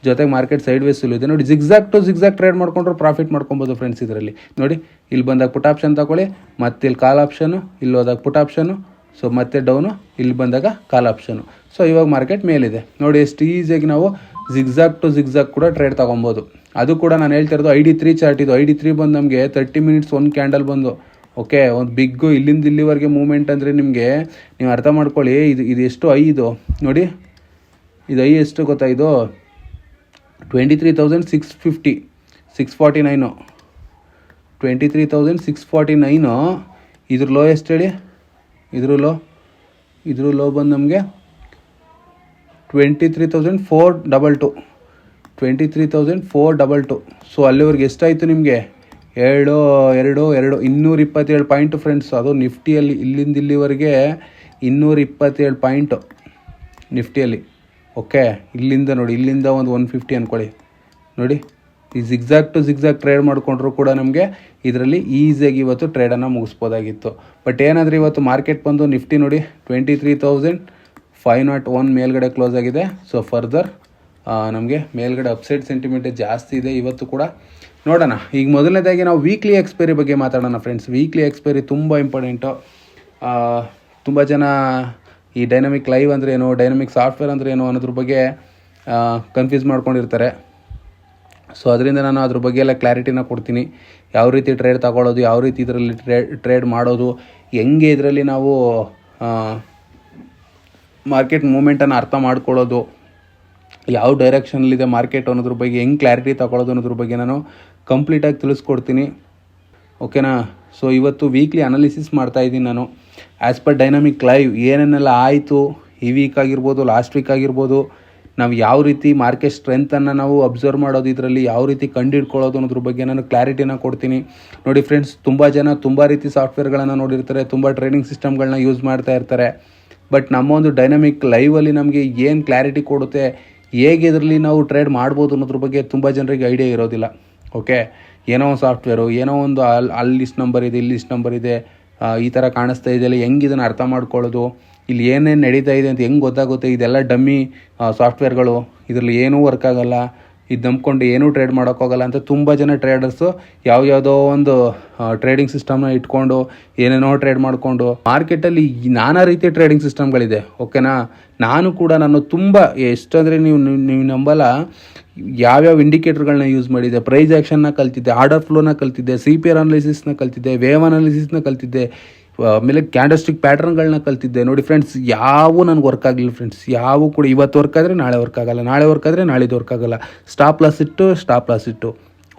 ಜೊತೆಗೆ ಮಾರ್ಕೆಟ್ ಸೈಡ್ ವೇಸ್ ಇದೆ. ನೋಡಿ ಜಿಗ್ಸಾಕ್ ಟು ಜಿಗ್ಸಾಕ್ ಟ್ರೇಡ್ ಮಾಡ್ಕೊಂಡ್ರೆ ಪ್ರಾಫಿಟ್ ಮಾಡ್ಕೊಬೋದು ಫ್ರೆಂಡ್ಸ್ ಇದರಲ್ಲಿ. ನೋಡಿ, ಇಲ್ಲಿ ಬಂದಾಗ ಪುಟ್ ಆಪ್ಷನ್ ತಗೊಳ್ಳಿ. ಮತ್ತೆ ಇಲ್ಲಿ ಕಾಲ್ ಆಪ್ಷನು ಇಲ್ಲಿ ಹೋದಾಗ ಪುಟ್ ಆಪ್ಷನು ಸೊ ಮತ್ತೆ ಡೌನು ಇಲ್ಲಿ ಬಂದಾಗ ಕಾಲ್ ಆಪ್ಷನು ಸೊ ಇವಾಗ ಮಾರ್ಕೆಟ್ ಮೇಲಿದೆ. ನೋಡಿ, ಎಷ್ಟು ಈಸಿಯಾಗಿ ನಾವು ಜಿಗ್ಜಾಗ್ ಟು ಜಿಗ್ಜಾಗ್ ಕೂಡ ಟ್ರೇಡ್ ತೊಗೊಬೋದು. ಅದು ಕೂಡ ನಾನು ಹೇಳ್ತಿರೋದು ಐ ಡಿ ತ್ರೀ ಚಾರ್ಟ್ ಇದು. ಐ ಡಿ ತ್ರೀ ಬಂದು ನಮಗೆ ತರ್ಟಿ ಮಿನಿಟ್ಸ್ ಒಂದು ಕ್ಯಾಂಡಲ್ ಬಂದು. ಓಕೆ ಒಂದು ಬಿಗ್ಗು ಇಲ್ಲಿಂದ ಇಲ್ಲಿವರೆಗೆ ಮೂಮೆಂಟ್ ಅಂದರೆ ನಿಮಗೆ ನೀವು ಅರ್ಥ ಮಾಡ್ಕೊಳ್ಳಿ, ಇದು ಇದು ಎಷ್ಟು ಐ ಇದು? ನೋಡಿ, ಇದು ಐ ಎಷ್ಟು ಗೊತ್ತಾ ಇದು? Twenty three thousand six fifty six forty nine twenty three thousand six forty nine ಇದ್ರ ಲೋ ಎಷ್ಟು ಹೇಳಿ? ಇದ್ರ ಲೋ ಇದ್ರ ಲೋ ಬಂದು ನಮಗೆ twenty three thousand four double two twenty three thousand four double two so ಅಲ್ಲಿವರೆಗೆ ಎಷ್ಟಾಯಿತು ನಿಮಗೆ? ಎರಡು ಎರಡು ಎರಡು. ಇನ್ನೂರ ಇಪ್ಪತ್ತೇಳು ಪಾಯಿಂಟು ಫ್ರೆಂಡ್ಸ್ ಅದು ನಿಫ್ಟಿಯಲ್ಲಿ, ಇಲ್ಲಿಂದ ಇಲ್ಲಿವರೆಗೆ ಇನ್ನೂರ ಇಪ್ಪತ್ತೇಳು ಪಾಯಿಂಟು ನಿಫ್ಟಿಯಲ್ಲಿ. ಓಕೆ ಇಲ್ಲಿಂದ ನೋಡಿ, ಇಲ್ಲಿಂದ ಒಂದು ಒನ್ ಫಿಫ್ಟಿ ಅಂದ್ಕೊಳ್ಳಿ ನೋಡಿ, ಈ ಜಿಗ್ಜಾಗ್ ಟು ಜಿಗ್ಜಾಗ್ ಟ್ರೇಡ್ ಮಾಡಿಕೊಂಡ್ರು ಕೂಡ ನಮಗೆ ಇದರಲ್ಲಿ ಈಸಿಯಾಗಿ ಇವತ್ತು ಟ್ರೇಡನ್ನು ಮುಗಿಸ್ಬೋದಾಗಿತ್ತು. ಬಟ್ ಏನಾದರೂ ಇವತ್ತು ಮಾರ್ಕೆಟ್ ಬಂದು ನಿಫ್ಟಿ ನೋಡಿ twenty three thousand five naught one ಮೇಲ್ಗಡೆ ಕ್ಲೋಸ್ ಆಗಿದೆ. ಸೊ ಫರ್ದರ್ ನಮಗೆ ಮೇಲ್ಗಡೆ ಅಪ್ಸೈಡ್ ಸೆಂಟಿಮೀಟರ್ ಜಾಸ್ತಿ ಇದೆ. ಇವತ್ತು ಕೂಡ ನೋಡೋಣ. ಈಗ ಮೊದಲನೇದಾಗಿ ನಾವು ವೀಕ್ಲಿ ಎಕ್ಸ್ಪೈರಿ ಬಗ್ಗೆ ಮಾತಾಡೋಣ ಫ್ರೆಂಡ್ಸ್ ವೀಕ್ಲಿ ಎಕ್ಸ್ಪೈರಿ ತುಂಬ ಇಂಪಾರ್ಟೆಂಟು ತುಂಬ ಜನ ಈ ಡೈನಮಿಕ್ ಲೈವ್ ಅಂದರೆ ಏನು ಡೈನಮಿಕ್ ಸಾಫ್ಟ್ವೇರ್ ಅಂದರೆ ಏನು ಅನ್ನೋದ್ರ ಬಗ್ಗೆ ಕನ್ಫ್ಯೂಸ್ ಮಾಡ್ಕೊಂಡಿರ್ತಾರೆ. ಸೊ ಅದರಿಂದ ನಾನು ಅದ್ರ ಬಗ್ಗೆ ಎಲ್ಲ ಕ್ಲಾರಿಟಿನ ಕೊಡ್ತೀನಿ. ಯಾವ ರೀತಿ ಟ್ರೇಡ್ ತಗೊಳ್ಳೋದು, ಯಾವ ರೀತಿ ಇದರಲ್ಲಿ ಟ್ರೇಡ್ ಟ್ರೇಡ್ ಮಾಡೋದು, ಹೆಂಗೆ ಇದರಲ್ಲಿ ನಾವು ಮಾರ್ಕೆಟ್ ಮೂಮೆಂಟನ್ನು ಅರ್ಥ ಮಾಡ್ಕೊಳ್ಳೋದು, ಯಾವ ಡೈರೆಕ್ಷನಲ್ಲಿದೆ ಮಾರ್ಕೆಟ್ ಅನ್ನೋದ್ರ ಬಗ್ಗೆ, ಹೆಂಗೆ ಕ್ಲಾರಿಟಿ ತಗೊಳ್ಳೋದು ಅನ್ನೋದ್ರ ಬಗ್ಗೆ ನಾನು ಕಂಪ್ಲೀಟಾಗಿ ತಿಳಿಸ್ಕೊಡ್ತೀನಿ. ಓಕೆನಾ ಸೊ ಇವತ್ತು ವೀಕ್ಲಿ ಅನಾಲಿಸಿಸ್ ಮಾಡ್ತಾಯಿದ್ದೀನಿ ನಾನು. ಆ್ಯಸ್ ಪರ್ ಡೈನಾಮಿಕ್ ಲೈವ್ ಏನೇನೆಲ್ಲ ಆಯಿತು, ಈ ವೀಕ್ ಆಗಿರ್ಬೋದು ಲಾಸ್ಟ್ ವೀಕ್ ಆಗಿರ್ಬೋದು, ನಾವು ಯಾವ ರೀತಿ ಮಾರ್ಕೆಟ್ ಸ್ಟ್ರೆಂತನ್ನು ನಾವು ಅಬ್ಸರ್ವ್ ಮಾಡೋದು, ಇದರಲ್ಲಿ ಯಾವ ರೀತಿ ಕಂಡುಹಿಡ್ಕೊಳ್ಳೋದು ಅನ್ನೋದ್ರ ಬಗ್ಗೆ ನಾನು ಕ್ಲಾರಿಟಿನ ಕೊಡ್ತೀನಿ. ನೋಡಿ ಫ್ರೆಂಡ್ಸ್ ತುಂಬ ಜನ ತುಂಬ ರೀತಿ ಸಾಫ್ಟ್ವೇರ್ಗಳನ್ನು ನೋಡಿರ್ತಾರೆ, ತುಂಬ ಟ್ರೇಡಿಂಗ್ ಸಿಸ್ಟಮ್ಗಳನ್ನ ಯೂಸ್ ಮಾಡ್ತಾ ಇರ್ತಾರೆ. ಬಟ್ ನಮ್ಮ ಒಂದು ಡೈನಮಿಕ್ ಲೈವಲ್ಲಿ ನಮಗೆ ಏನು ಕ್ಲಾರಿಟಿ ಕೊಡುತ್ತೆ, ಹೇಗೆ ಇದರಲ್ಲಿ ನಾವು ಟ್ರೇಡ್ ಮಾಡ್ಬೋದು ಅನ್ನೋದ್ರ ಬಗ್ಗೆ ತುಂಬ ಜನರಿಗೆ ಐಡಿಯಾ ಇರೋದಿಲ್ಲ. ಓಕೆ ಏನೋ ಒಂದು ಸಾಫ್ಟ್ವೇರು ಏನೋ ಒಂದು ಅಲ್ಲಿ ಅಲ್ಲಿ ಲಿಸ್ಟ್ ನಂಬರ್ ಇದೆ, ಇಲ್ಲಿ ಲಿಸ್ಟ್ ನಂಬರ್ ಇದೆ ಈ ಥರ ಕಾಣಿಸ್ತಾ ಇದೆಯಲ್ಲ ಹೆಂಗೆ ಇದನ್ನು ಅರ್ಥ ಮಾಡ್ಕೊಳ್ಳೋದು, ಇಲ್ಲಿ ಏನೇನು ನಡೀತಾ ಇದೆ ಅಂತ ಹೆಂಗೆ ಗೊತ್ತಾಗುತ್ತೆ, ಇದೆಲ್ಲ ಡಮ್ಮಿ ಸಾಫ್ಟ್ವೇರ್ಗಳು ಇದರಲ್ಲಿ ಏನೂ ವರ್ಕ್ ಆಗಲ್ಲ. ಇದು ನಂಬ್ಕೊಂಡು ಏನೂ ಟ್ರೇಡ್ ಮಾಡೋಕ್ಕಾಗಲ್ಲ ಅಂತ ತುಂಬ ಜನ ಟ್ರೇಡರ್ಸು ಯಾವ್ಯಾವುದೋ ಒಂದು ಟ್ರೇಡಿಂಗ್ ಸಿಸ್ಟಮ್ನ ಇಟ್ಕೊಂಡು, ಏನೇನೋ ಟ್ರೇಡ್ ಮಾಡಿಕೊಂಡು ಮಾರ್ಕೆಟಲ್ಲಿ ನಾನಾ ರೀತಿಯ ಟ್ರೇಡಿಂಗ್ ಸಿಸ್ಟಮ್ಗಳಿದೆ ಓಕೆನಾ ನಾನು ಕೂಡ ನಾನು ತುಂಬ, ಎಷ್ಟಂದರೆ ನೀವು, ನೀವು- ನೀವು ನಂಬಲ್ಲ ಯಾವ್ಯಾವ ಇಂಡಿಕೇಟರ್ಗಳನ್ನ ಯೂಸ್ ಮಾಡಿದ್ದೆ ಪ್ರೈಸ್ ಆ್ಯಕ್ಷನ್ನ ಕಲ್ತಿದ್ದೆ ಆರ್ಡರ್ ಫ್ಲೋನ ಕಲ್ತಿದ್ದೆ ಸಿ ಪಿ ಆರ್ ಅನಾಲಿಸಿಸ್ನ ಕಲ್ತಿದ್ದೆ ವೇವ್ ಅನಾಲಿಸಿಸ್ನ ಕಲ್ತಿದ್ದೆ ಆಮೇಲೆ ಕ್ಯಾಂಡಸ್ಟಿಕ್ ಪ್ಯಾಟರ್ನ್ಗಳನ್ನ ಕಲ್ತಿದ್ದೆ. ನೋಡಿ ಫ್ರೆಂಡ್ಸ್ ಯಾವೂ ನನಗೆ ವರ್ಕ್ ಆಗಲಿಲ್ಲ ಫ್ರೆಂಡ್ಸ್ ಯಾವೂ ಕೂಡ ಇವತ್ತು ವರ್ಕ್ ಆದರೆ ನಾಳೆ ವರ್ಕ್ ಆಗಲ್ಲ, ನಾಳೆ ವರ್ಕ್ ಆದರೆ ನಾಳೆದು ವರ್ಕ್ ಆಗಲ್ಲ. ಸ್ಟಾಪ್ ಲಾಸ್ ಇಟ್ಟು ಸ್ಟಾಪ್ ಲಾಸ್ ಇಟ್ಟು.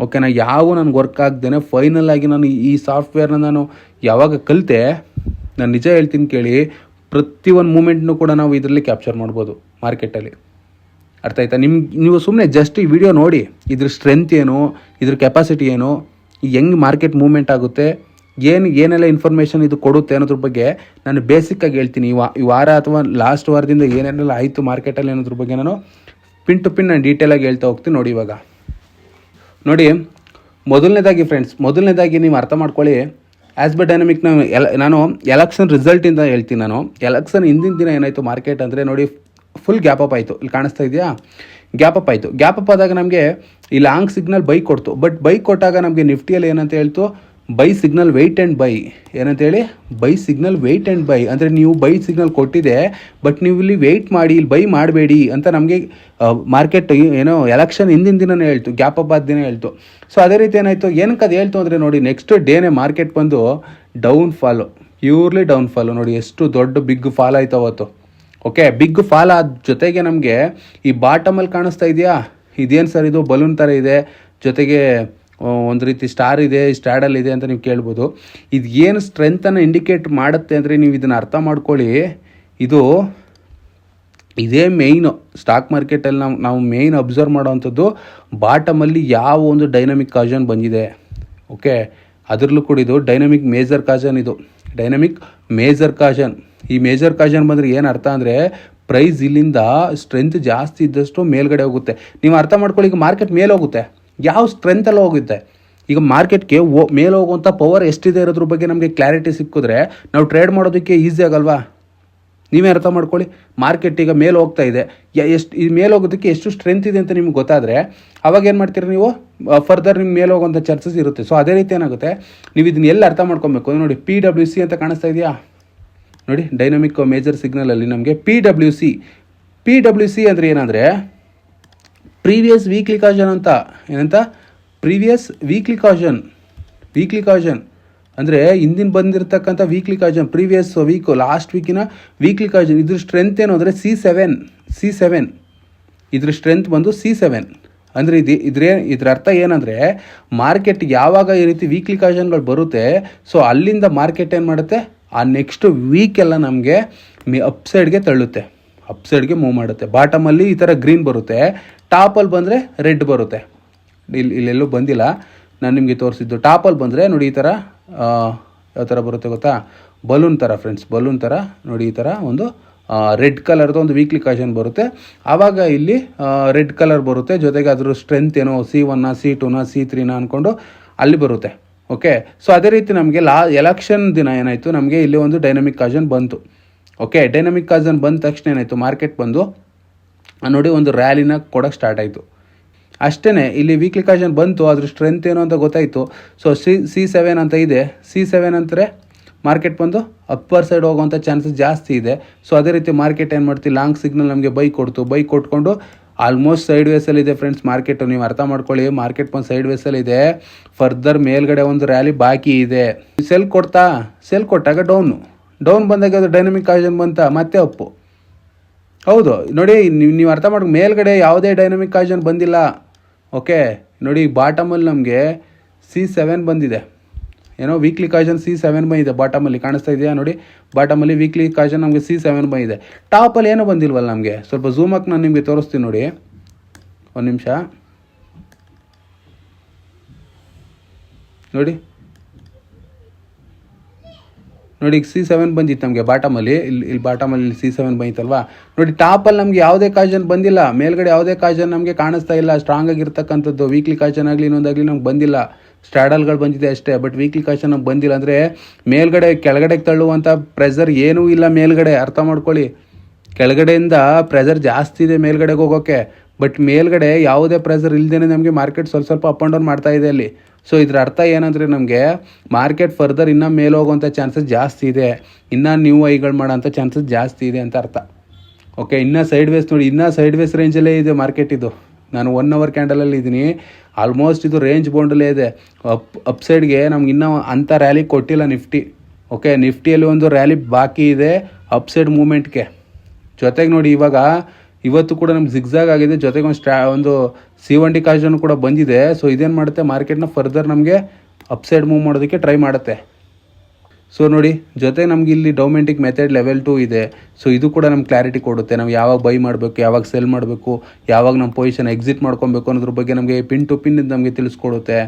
ಓಕೆನಾ ಯಾವ ನನಗೆ ವರ್ಕ್ ಆಗ್ದೇನೆ ಫೈನಲ್ ಆಗಿ ನಾನು ಈ ಸಾಫ್ಟ್ವೇರ್ನ ನಾನು ಯಾವಾಗ ಕಲಿತೆ, ನಾನು ನಿಜ ಹೇಳ್ತೀನಿ ಕೇಳಿ, ಪ್ರತಿ ಒಂದು ಮೂಮೆಂಟ್ನು ಕೂಡ ನಾವು ಇದರಲ್ಲಿ ಕ್ಯಾಪ್ಚರ್ ಮಾಡ್ಬೋದು ಮಾರ್ಕೆಟಲ್ಲಿ ಅರ್ಥ ಆಯ್ತಾ? ನಿಮ್ಗೆ ನೀವು ಸುಮ್ಮನೆ ಜಸ್ಟ್ ಈ ವಿಡಿಯೋ ನೋಡಿ, ಇದ್ರ ಸ್ಟ್ರೆಂತ್ ಏನು, ಇದ್ರ ಕೆಪಾಸಿಟಿ ಏನು, ಹೆಂಗೆ ಮಾರ್ಕೆಟ್ ಮೂಮೆಂಟ್ ಆಗುತ್ತೆ ಏನು ಏನೆಲ್ಲ ಇನ್ಫಾರ್ಮೇಷನ್ ಇದು ಕೊಡುತ್ತೆ ಅನ್ನೋದ್ರ ಬಗ್ಗೆ ನಾನು ಬೇಸಿಕ್ಕಾಗಿ ಹೇಳ್ತೀನಿ. ಈ ವಾರ ಅಥವಾ ಲಾಸ್ಟ್ ವಾರದಿಂದ ಏನೇನೆಲ್ಲ ಆಯಿತು ಮಾರ್ಕೆಟಲ್ಲಿ ಅನ್ನೋದ್ರ ಬಗ್ಗೆ ನಾನು ಪಿನ್ ಟು ಪಿನ್ ನಾನು ಡೀಟೇಲಾಗಿ ಹೇಳ್ತಾ ಹೋಗ್ತೀನಿ ನೋಡಿ ಇವಾಗ. ನೋಡಿ, ಮೊದಲನೇದಾಗಿ ಫ್ರೆಂಡ್ಸ್ ಮೊದಲನೇದಾಗಿ ನೀವು ಅರ್ಥ ಮಾಡ್ಕೊಳ್ಳಿ. ಆ್ಯಸ್ ಬ ಡೈನಮಿಕ್ ನಾನು ಎಲ, ನಾನು ಎಲೆಕ್ಷನ್ ರಿಸಲ್ಟಿಂದ ಹೇಳ್ತೀನಿ ನಾನು. ಎಲೆಕ್ಷನ್ ಹಿಂದಿನ ದಿನ ಏನಾಯಿತು ಮಾರ್ಕೆಟ್ ಅಂದರೆ ನೋಡಿ ಫುಲ್ ಗ್ಯಾಪ್ ಅಪ್ ಆಯಿತು. ಇಲ್ಲಿ ಕಾಣಿಸ್ತಾ ಇದೆಯಾ? ಗ್ಯಾಪ್ ಅಪ್ ಆಯಿತು. ಗ್ಯಾಪ್ ಅಪ್ ಆದಾಗ ನಮಗೆ ಈ ಲಾಂಗ್ ಸಿಗ್ನಲ್ ಬೈಕ್ ಕೊಡ್ತು. ಬಟ್ ಬೈಕ್ ಕೊಟ್ಟಾಗ ನಮಗೆ ನಿಫ್ಟಿಯಲ್ಲಿ ಏನಂತ ಹೇಳ್ತು? Buy signal wait and buy ಏನಂತೇಳಿ? Buy signal wait and buy ಅಂದರೆ ನೀವು ಬೈ ಸಿಗ್ನಲ್ ಕೊಟ್ಟಿದೆ ಬಟ್ ನೀವು ಇಲ್ಲಿ ವೆಯ್ಟ್ ಮಾಡಿ, ಇಲ್ಲಿ ಬೈ ಮಾಡಬೇಡಿ ಅಂತ ನಮಗೆ ಮಾರ್ಕೆಟ್ ಏನೋ ಎಲೆಕ್ಷನ್ ಹಿಂದಿನ ದಿನನೇ ಹೇಳ್ತು ಗ್ಯಾಪ್ ಅಪ್ ಆದ ದಿನ ಹೇಳ್ತು. ಸೊ ಅದೇ ರೀತಿ ಏನಾಯಿತು? ಏನಕ್ಕೆ ಅದು ಹೇಳ್ತು ಅಂದರೆ ನೋಡಿ ನೆಕ್ಸ್ಟ್ ಡೇನೇ ಮಾರ್ಕೆಟ್ ಬಂದು down fall purely down fall ನೋಡಿ, ಎಷ್ಟು ದೊಡ್ಡ ಬಿಗ್ ಫಾಲ್ ಆಯ್ತು ಅವತ್ತು. ಓಕೆ ಬಿಗ್ ಫಾಲ್ ಆದ ಜೊತೆಗೆ ನಮಗೆ ಈ ಬಾಟಮಲ್ಲಿ ಕಾಣಿಸ್ತಾ ಇದೆಯಾ? ಇದೇನು ಸರ್ ಇದು? ಬಲೂನ್ ಥರ ಇದೆ. ಜೊತೆಗೆ ಒಂದು ರೀತಿ ಸ್ಟಾರ್ ಇದೆ ಸ್ಟ್ಯಾಡಲ್ ಇದೆ ಅಂತ ನೀವು ಕೇಳ್ಬೋದು. ಇದು ಏನು ಸ್ಟ್ರೆಂತನ್ನು ಇಂಡಿಕೇಟ್ ಮಾಡುತ್ತೆ ಅಂದರೆ ನೀವು ಇದನ್ನು ಅರ್ಥ ಮಾಡ್ಕೊಳ್ಳಿ. ಇದು ಇದೇ ಮೇಯ್ನು ಸ್ಟಾಕ್ ಮಾರ್ಕೆಟಲ್ಲಿ ನಾವು ನಾವು ಮೇಯ್ನ್ ಅಬ್ಸರ್ವ್ ಮಾಡೋವಂಥದ್ದು ಬಾಟಮಲ್ಲಿ ಯಾವ ಒಂದು ಡೈನಮಿಕ್ ಕಾಜನ್ ಬಂದಿದೆ. ಓಕೆ ಅದರಲ್ಲೂ ಕೂಡ ಇದು ಡೈನಮಿಕ್ ಮೇಜರ್ ಕಾಜನ್ ಇದು. ಡೈನಮಿಕ್ ಮೇಜರ್ ಕಾಜನ್ ಈ ಮೇಜರ್ ಕಾಜನ್ ಬಂದರೆ ಏನು ಅರ್ಥ ಅಂದರೆ ಪ್ರೈಸ್ ಇಲ್ಲಿಂದ ಸ್ಟ್ರೆಂತ್ ಜಾಸ್ತಿ ಇದ್ದಷ್ಟು ಮೇಲ್ಗಡೆ ಹೋಗುತ್ತೆ. ನೀವು ಅರ್ಥ ಮಾಡ್ಕೊಳ್ಳಿ, ಈಗ ಮಾರ್ಕೆಟ್ ಮೇಲೆ ಹೋಗುತ್ತೆ. ಯಾವ ಸ್ಟ್ರೆಂತಲ್ಲಿ ಹೋಗುತ್ತೆ. ಈಗ ಮಾರ್ಕೆಟ್ಗೆ ಓ, ಮೇಲೆ ಹೋಗುವಂಥ ಪವರ್ ಎಷ್ಟಿದೆ ಇರೋದ್ರ ಬಗ್ಗೆ ನಮಗೆ ಕ್ಲಾರಿಟಿ ಸಿಕ್ಕಿದ್ರೆ ನಾವು ಟ್ರೇಡ್ ಮಾಡೋದಕ್ಕೆ ಈಸಿ ಆಗಲ್ವಾ? ನೀವೇ ಅರ್ಥ ಮಾಡ್ಕೊಳ್ಳಿ. ಮಾರ್ಕೆಟ್ ಈಗ ಮೇಲೆ ಹೋಗ್ತಾ ಇದೆ. ಎಷ್ಟು, ಈ ಮೇಲೆ ಹೋಗೋದಕ್ಕೆ ಎಷ್ಟು ಸ್ಟ್ರೆಂತ್ ಇದೆ ಅಂತ ನಿಮ್ಗೆ ಗೊತ್ತಾದರೆ, ಅವಾಗ ಏನು ಮಾಡ್ತೀರಿ ನೀವು? ಫರ್ದರ್ ನಿಮ್ಗೆ ಮೇಲೆ ಹೋಗುವಂಥ ಚಾನ್ಸಸ್ ಇರುತ್ತೆ. ಸೊ ಅದೇ ರೀತಿ ಏನಾಗುತ್ತೆ? ನೀವು ಇದನ್ನ ಎಲ್ಲಿ ಅರ್ಥ ಮಾಡ್ಕೊಬೇಕು? ನೋಡಿ ಪಿ ಡಬ್ಲ್ಯೂ ಸಿ ಅಂತ ಕಾಣಿಸ್ತಾ ಇದೆಯಾ? ನೋಡಿ ಡೈನಮಿಕ್ ಮೇಜರ್ ಸಿಗ್ನಲಲ್ಲಿ ನಮಗೆ P W C P W C ಅಂದರೆ ಏನಂದರೆ ಪ್ರೀವಿಯಸ್ ವೀಕ್ಲಿ ಕಾಜನ್ ಅಂತ. ಏನಂತ? ಪ್ರೀವಿಯಸ್ ವೀಕ್ಲಿ ಕಾಜನ್ ವೀಕ್ಲಿ ಕಾಜನ್ ಅಂದರೆ ಹಿಂದಿನ ಬಂದಿರತಕ್ಕಂಥ ವೀಕ್ಲಿ ಕಾಜನ್ ಪ್ರೀವಿಯಸ್ ವೀಕು ಲಾಸ್ಟ್ ವೀಕಿನ ವೀಕ್ಲಿ ಕಾಜನ್ ಇದ್ರ ಸ್ಟ್ರೆಂತ್ ಏನು ಅಂದರೆ ಸಿ ಸೆವೆನ್ ಸಿ ಸೆವೆನ್ ಇದ್ರ ಸ್ಟ್ರೆಂತ್ ಬಂದು ಸಿ ಸೆವೆನ್ ಅಂದರೆ ಇದು ಇದ್ರೆ ಇದ್ರ ಅರ್ಥ ಏನಂದರೆ ಮಾರ್ಕೆಟ್ ಯಾವಾಗ ಈ ರೀತಿ ವೀಕ್ಲಿ ಕಾಜನ್ಗಳು ಬರುತ್ತೆ ಸೊ ಅಲ್ಲಿಂದ ಮಾರ್ಕೆಟ್ ಏನು ಮಾಡುತ್ತೆ? ಆ ನೆಕ್ಸ್ಟ್ ವೀಕೆಲ್ಲ ನಮಗೆ ಮಿ ಅಪ್ಸೈಡ್ಗೆ ತಳ್ಳುತ್ತೆ. ಅಪ್ಸೈಡ್ಗೆ ಮೂವ್ ಮಾಡುತ್ತೆ. ಬಾಟಮಲ್ಲಿ ಈ ಥರ ಗ್ರೀನ್ ಬರುತ್ತೆ. ಟಾಪಲ್ಲಿ ಬಂದರೆ ರೆಡ್ ಬರುತ್ತೆ. ಇಲ್ಲಿ ಇಲ್ಲೆಲ್ಲೂ ಬಂದಿಲ್ಲ. ನಾನು ನಿಮಗೆ ತೋರಿಸಿದ್ದು ಟಾಪಲ್ಲಿ ಬಂದರೆ ನೋಡಿ ಈ ಥರ ಯಾವ ಥರ ಬರುತ್ತೆ ಗೊತ್ತಾ? ಬಲೂನ್ ಥರ ಫ್ರೆಂಡ್ಸ್ ಬಲೂನ್ ಥರ ನೋಡಿ ಈ ಥರ ಒಂದು ರೆಡ್ ಕಲರ್ದು ಒಂದು ವೀಕ್ಲಿ ಕಾಶನ್ ಬರುತ್ತೆ. ಆವಾಗ ಇಲ್ಲಿ ರೆಡ್ ಕಲರ್ ಬರುತ್ತೆ. ಜೊತೆಗೆ ಅದ್ರ ಸ್ಟ್ರೆಂತ್ ಏನೋ? ಸಿ ಒನ್ನ ಸಿ ಟೂನ ಸಿ ತ್ರೀನ ಅಂದ್ಕೊಂಡು ಅಲ್ಲಿ ಬರುತ್ತೆ. ಓಕೆ ಸೊ ಅದೇ ರೀತಿ ನಮಗೆ ಲಾ ಎಲೆಕ್ಷನ್ ದಿನ ಏನಾಯಿತು? ನಮಗೆ ಇಲ್ಲಿ ಒಂದು ಡೈನಮಿಕ್ ಕಾಶನ್ ಬಂತು. ಓಕೆ ಡೈನಮಿಕ್ ಕಾಜನ್ ಬಂದ ತಕ್ಷಣ ಏನಾಯಿತು? ಮಾರ್ಕೆಟ್ ಬಂದು ನೋಡಿ ಒಂದು ರ್ಯಾಲಿನ ಕೊಡೋಕ್ಕೆ ಸ್ಟಾರ್ಟ್ ಆಯಿತು. ಅಷ್ಟೇ ಇಲ್ಲಿ ವೀಕ್ಲಿ ಕಾಶನ್ ಬಂತು ಅದ್ರ ಸ್ಟ್ರೆಂತ್ ಏನು ಅಂತ ಗೊತ್ತಾಯಿತು. ಸೊ ಸಿ ಸಿ ಸೆವೆನ್ ಅಂತ ಇದೆ. ಸಿ ಸೆವೆನ್ ಅಂತಾರೆ ಮಾರ್ಕೆಟ್ ಬಂದು ಅಪ್ಪರ್ ಸೈಡ್ ಹೋಗುವಂಥ ಚಾನ್ಸಸ್ ಜಾಸ್ತಿ ಇದೆ. ಸೊ ಅದೇ ರೀತಿ ಮಾರ್ಕೆಟ್ ಏನು ಮಾಡ್ತೀವಿ ಲಾಂಗ್ ಸಿಗ್ನಲ್ ನಮಗೆ ಬೈ ಕೊಡ್ತು. ಬೈ ಕೊಟ್ಕೊಂಡು ಆಲ್ಮೋಸ್ಟ್ ಸೈಡ್ ವೇಸಲ್ಲಿ ಇದೆ ಫ್ರೆಂಡ್ಸ್ ಮಾರ್ಕೆಟು ನೀವು ಅರ್ಥ ಮಾಡ್ಕೊಳ್ಳಿ ಮಾರ್ಕೆಟ್ ಒಂದು ಸೈಡ್ ವೇಸಲ್ಲಿ ಇದೆ. ಫರ್ದರ್ ಮೇಲ್ಗಡೆ ಒಂದು ರ್ಯಾಲಿ ಬಾಕಿ ಇದೆ. ಸೆಲ್ ಕೊಡ್ತಾ? ಸೆಲ್ ಕೊಟ್ಟಾಗ ಡೌನು ಡೌನ್ ಬಂದಾಗ ಅದು ಡೈನಮಿಕ್ ಕಾಜನ್ ಬಂತ, ಮತ್ತೆ ಅಪ್ಪು ಹೌದು. ನೋಡಿ, ನೀವು ನೀವು ಅರ್ಥ ಮಾಡಿ ಮೇಲ್ಗಡೆ ಯಾವುದೇ ಡೈನಮಿಕ್ ಕಾಜನ್ ಬಂದಿಲ್ಲ. ಓಕೆ ನೋಡಿ ಬಾಟಮಲ್ಲಿ ನಮಗೆ ಸಿ ಸೆವೆನ್ ಬಂದಿದೆ. ಏನೋ ವೀಕ್ಲಿ ಕಾಜನ್ ಸಿ ಸೆವೆನ್ ಬಂದಿದೆ. ಬಾಟಮಲ್ಲಿ ಕಾಣಿಸ್ತಾ ಇದೆಯಾ? ನೋಡಿ ಬಾಟಮಲ್ಲಿ ವೀಕ್ಲಿ ಕಾಜನ್ ನಮಗೆ ಸಿ ಸೆವೆನ್ ಬಂದಿದೆ. ಟಾಪಲ್ಲಿ ಏನೂ ಬಂದಿಲ್ವಲ್ಲ ನಮಗೆ? ಸ್ವಲ್ಪ ಝೂಮ್ ಹಾಕಿ ನಾನು ನಿಮಗೆ ತೋರಿಸ್ತೀನಿ ನೋಡಿ. ಒಂದು ನಿಮಿಷ. ನೋಡಿ. ನೋಡಿ ಈಗ ಸಿ ಸೆವೆನ್ ಬಂದಿತ್ತು ನಮಗೆ ಬಾಟಮಲ್ಲಿ. ಇಲ್ಲಿ ಇಲ್ಲಿ ಬಾಟಮಲ್ಲಿ ಸಿ ಸೆವೆನ್ ಬಂದಿತ್ತಲ್ವಾ ನೋಡಿ ಟಾಪಲ್ಲಿ ನಮಗೆ ಯಾವುದೇ ಕಾಜನ್ ಬಂದಿಲ್ಲ. ಮೇಲ್ಗಡೆ ಯಾವುದೇ ಕಾಜನ್ ನಮಗೆ ಕಾಣಿಸ್ತಾ ಇಲ್ಲ. ಸ್ಟ್ರಾಂಗ್ ಆಗಿರ್ತಕ್ಕಂಥದ್ದು ವೀಕ್ಲಿ ಕಾಜನ್ ಆಗಲಿ ಇನ್ನೊಂದಾಗಲಿ ನಮ್ಗೆ ಬಂದಿಲ್ಲ. ಸ್ಟ್ರಾಡಲ್ಗಳು ಬಂದಿದೆ ಅಷ್ಟೇ. ಬಟ್ ವೀಕ್ಲಿ ಕಾಜನ್ ನಮ್ಗೆ ಬಂದಿಲ್ಲ ಅಂದರೆ ಮೇಲ್ಗಡೆ ಕೆಳಗಡೆಗೆ ತಳ್ಳುವಂಥ ಪ್ರೆಸರ್ ಏನೂ ಇಲ್ಲ ಮೇಲ್ಗಡೆ. ಅರ್ಥ ಮಾಡ್ಕೊಳ್ಳಿ. ಕೆಳಗಡೆಯಿಂದ ಪ್ರೆಸರ್ ಜಾಸ್ತಿ ಇದೆ ಮೇಲ್ಗಡೆಗೆ ಹೋಗೋಕ್ಕೆ ಬಟ್ ಮೇಲ್ಗಡೆ ಯಾವುದೇ ಪ್ರೆಸರ್ ಇಲ್ಲದೇ ನಮಗೆ ಮಾರ್ಕೆಟ್ ಸ್ವಲ್ಪ ಸ್ವಲ್ಪ ಅಪ್ ಆ್ಯಂಡ್ ಡೌನ್ ಮಾಡ್ತಾ ಇದೆ ಅಲ್ಲಿ. ಸೊ ಇದ್ರ ಅರ್ಥ ಏನಂದರೆ ನಮಗೆ ಮಾರ್ಕೆಟ್ ಫರ್ದರ್ ಇನ್ನೂ ಮೇಲೆ ಹೋಗುವಂಥ ಚಾನ್ಸಸ್ ಜಾಸ್ತಿ ಇದೆ. ಇನ್ನೂ ನ್ಯೂ ಐಗಳು ಮಾಡೋಂಥ ಚಾನ್ಸಸ್ ಜಾಸ್ತಿ ಇದೆ ಅಂತ ಅರ್ಥ. ಓಕೆ ಇನ್ನೂ ಸೈಡ್ ವೇಸ್ ನೋಡಿ, ಇನ್ನೂ ಸೈಡ್ ವೇಸ್ ರೇಂಜಲ್ಲೇ ಇದೆ ಮಾರ್ಕೆಟ್ ಇದು. ನಾನು ಒನ್ ಅವರ್ ಕ್ಯಾಂಡಲಲ್ಲಿ ಇದ್ದೀನಿ. ಆಲ್ಮೋಸ್ಟ್ ಇದು ರೇಂಜ್ ಬೌಂಡಲ್ಲೇ ಇದೆ. ಅಪ್ ಅಪ್ ಸೈಡ್ಗೆ ನಮ್ಗೆ ಇನ್ನೂ ಅಂಥ ರ್ಯಾಲಿ ಕೊಟ್ಟಿಲ್ಲ ನಿಫ್ಟಿ ಓಕೆ ನಿಫ್ಟಿಯಲ್ಲಿ ಒಂದು ರ್ಯಾಲಿ ಬಾಕಿ ಇದೆ ಅಪ್ ಸೈಡ್ ಮೂಮೆಂಟ್ಗೆ ಜೊತೆಗೆ ನೋಡಿ ಇವಾಗ ಇವತ್ತು ಕೂಡ ನಮ್ಗೆ ಸಿಗ್ಸಾಗ್ ಆಗಿದೆ. ಜೊತೆಗೆ ಒಂದು ಸ್ಟ್ರಾ ಒಂದು ಸಿ ಒನ್ ಕೂಡ ಬಂದಿದೆ. ಸೊ ಇದೇನು ಮಾಡುತ್ತೆ? ಮಾರ್ಕೆಟ್ನ ಫರ್ದರ್ ನಮಗೆ ಅಪ್ಸೈಡ್ ಮೂವ್ ಮಾಡೋದಕ್ಕೆ ಟ್ರೈ ಮಾಡುತ್ತೆ. ಸೊ ನೋಡಿ ಜೊತೆ ನಮ್ಗೆ ಇಲ್ಲಿ ಡೊಮೆಂಟಿಕ್ ಮೆಥಡ್ ಲೆವೆಲ್ ಟು ಇದೆ. ಸೊ ಇದು ಕೂಡ ನಮ್ಗೆ ಕ್ಲಾರಿಟಿ ಕೊಡುತ್ತೆ. ನಾವು ಯಾವಾಗ ಬೈ ಮಾಡಬೇಕು, ಯಾವಾಗ ಸೆಲ್ ಮಾಡಬೇಕು, ಯಾವಾಗ ನಮ್ಮ ಪೊಸಿಷನ್ ಎಕ್ಸಿಟ್ ಮಾಡ್ಕೊಬೇಕು ಅನ್ನೋದ್ರ ಬಗ್ಗೆ ನಮಗೆ ಪಿನ್ ಟು ಪಿನ್ ನಮಗೆ ತಿಳಿಸ್ಕೊಡುತ್ತೆ.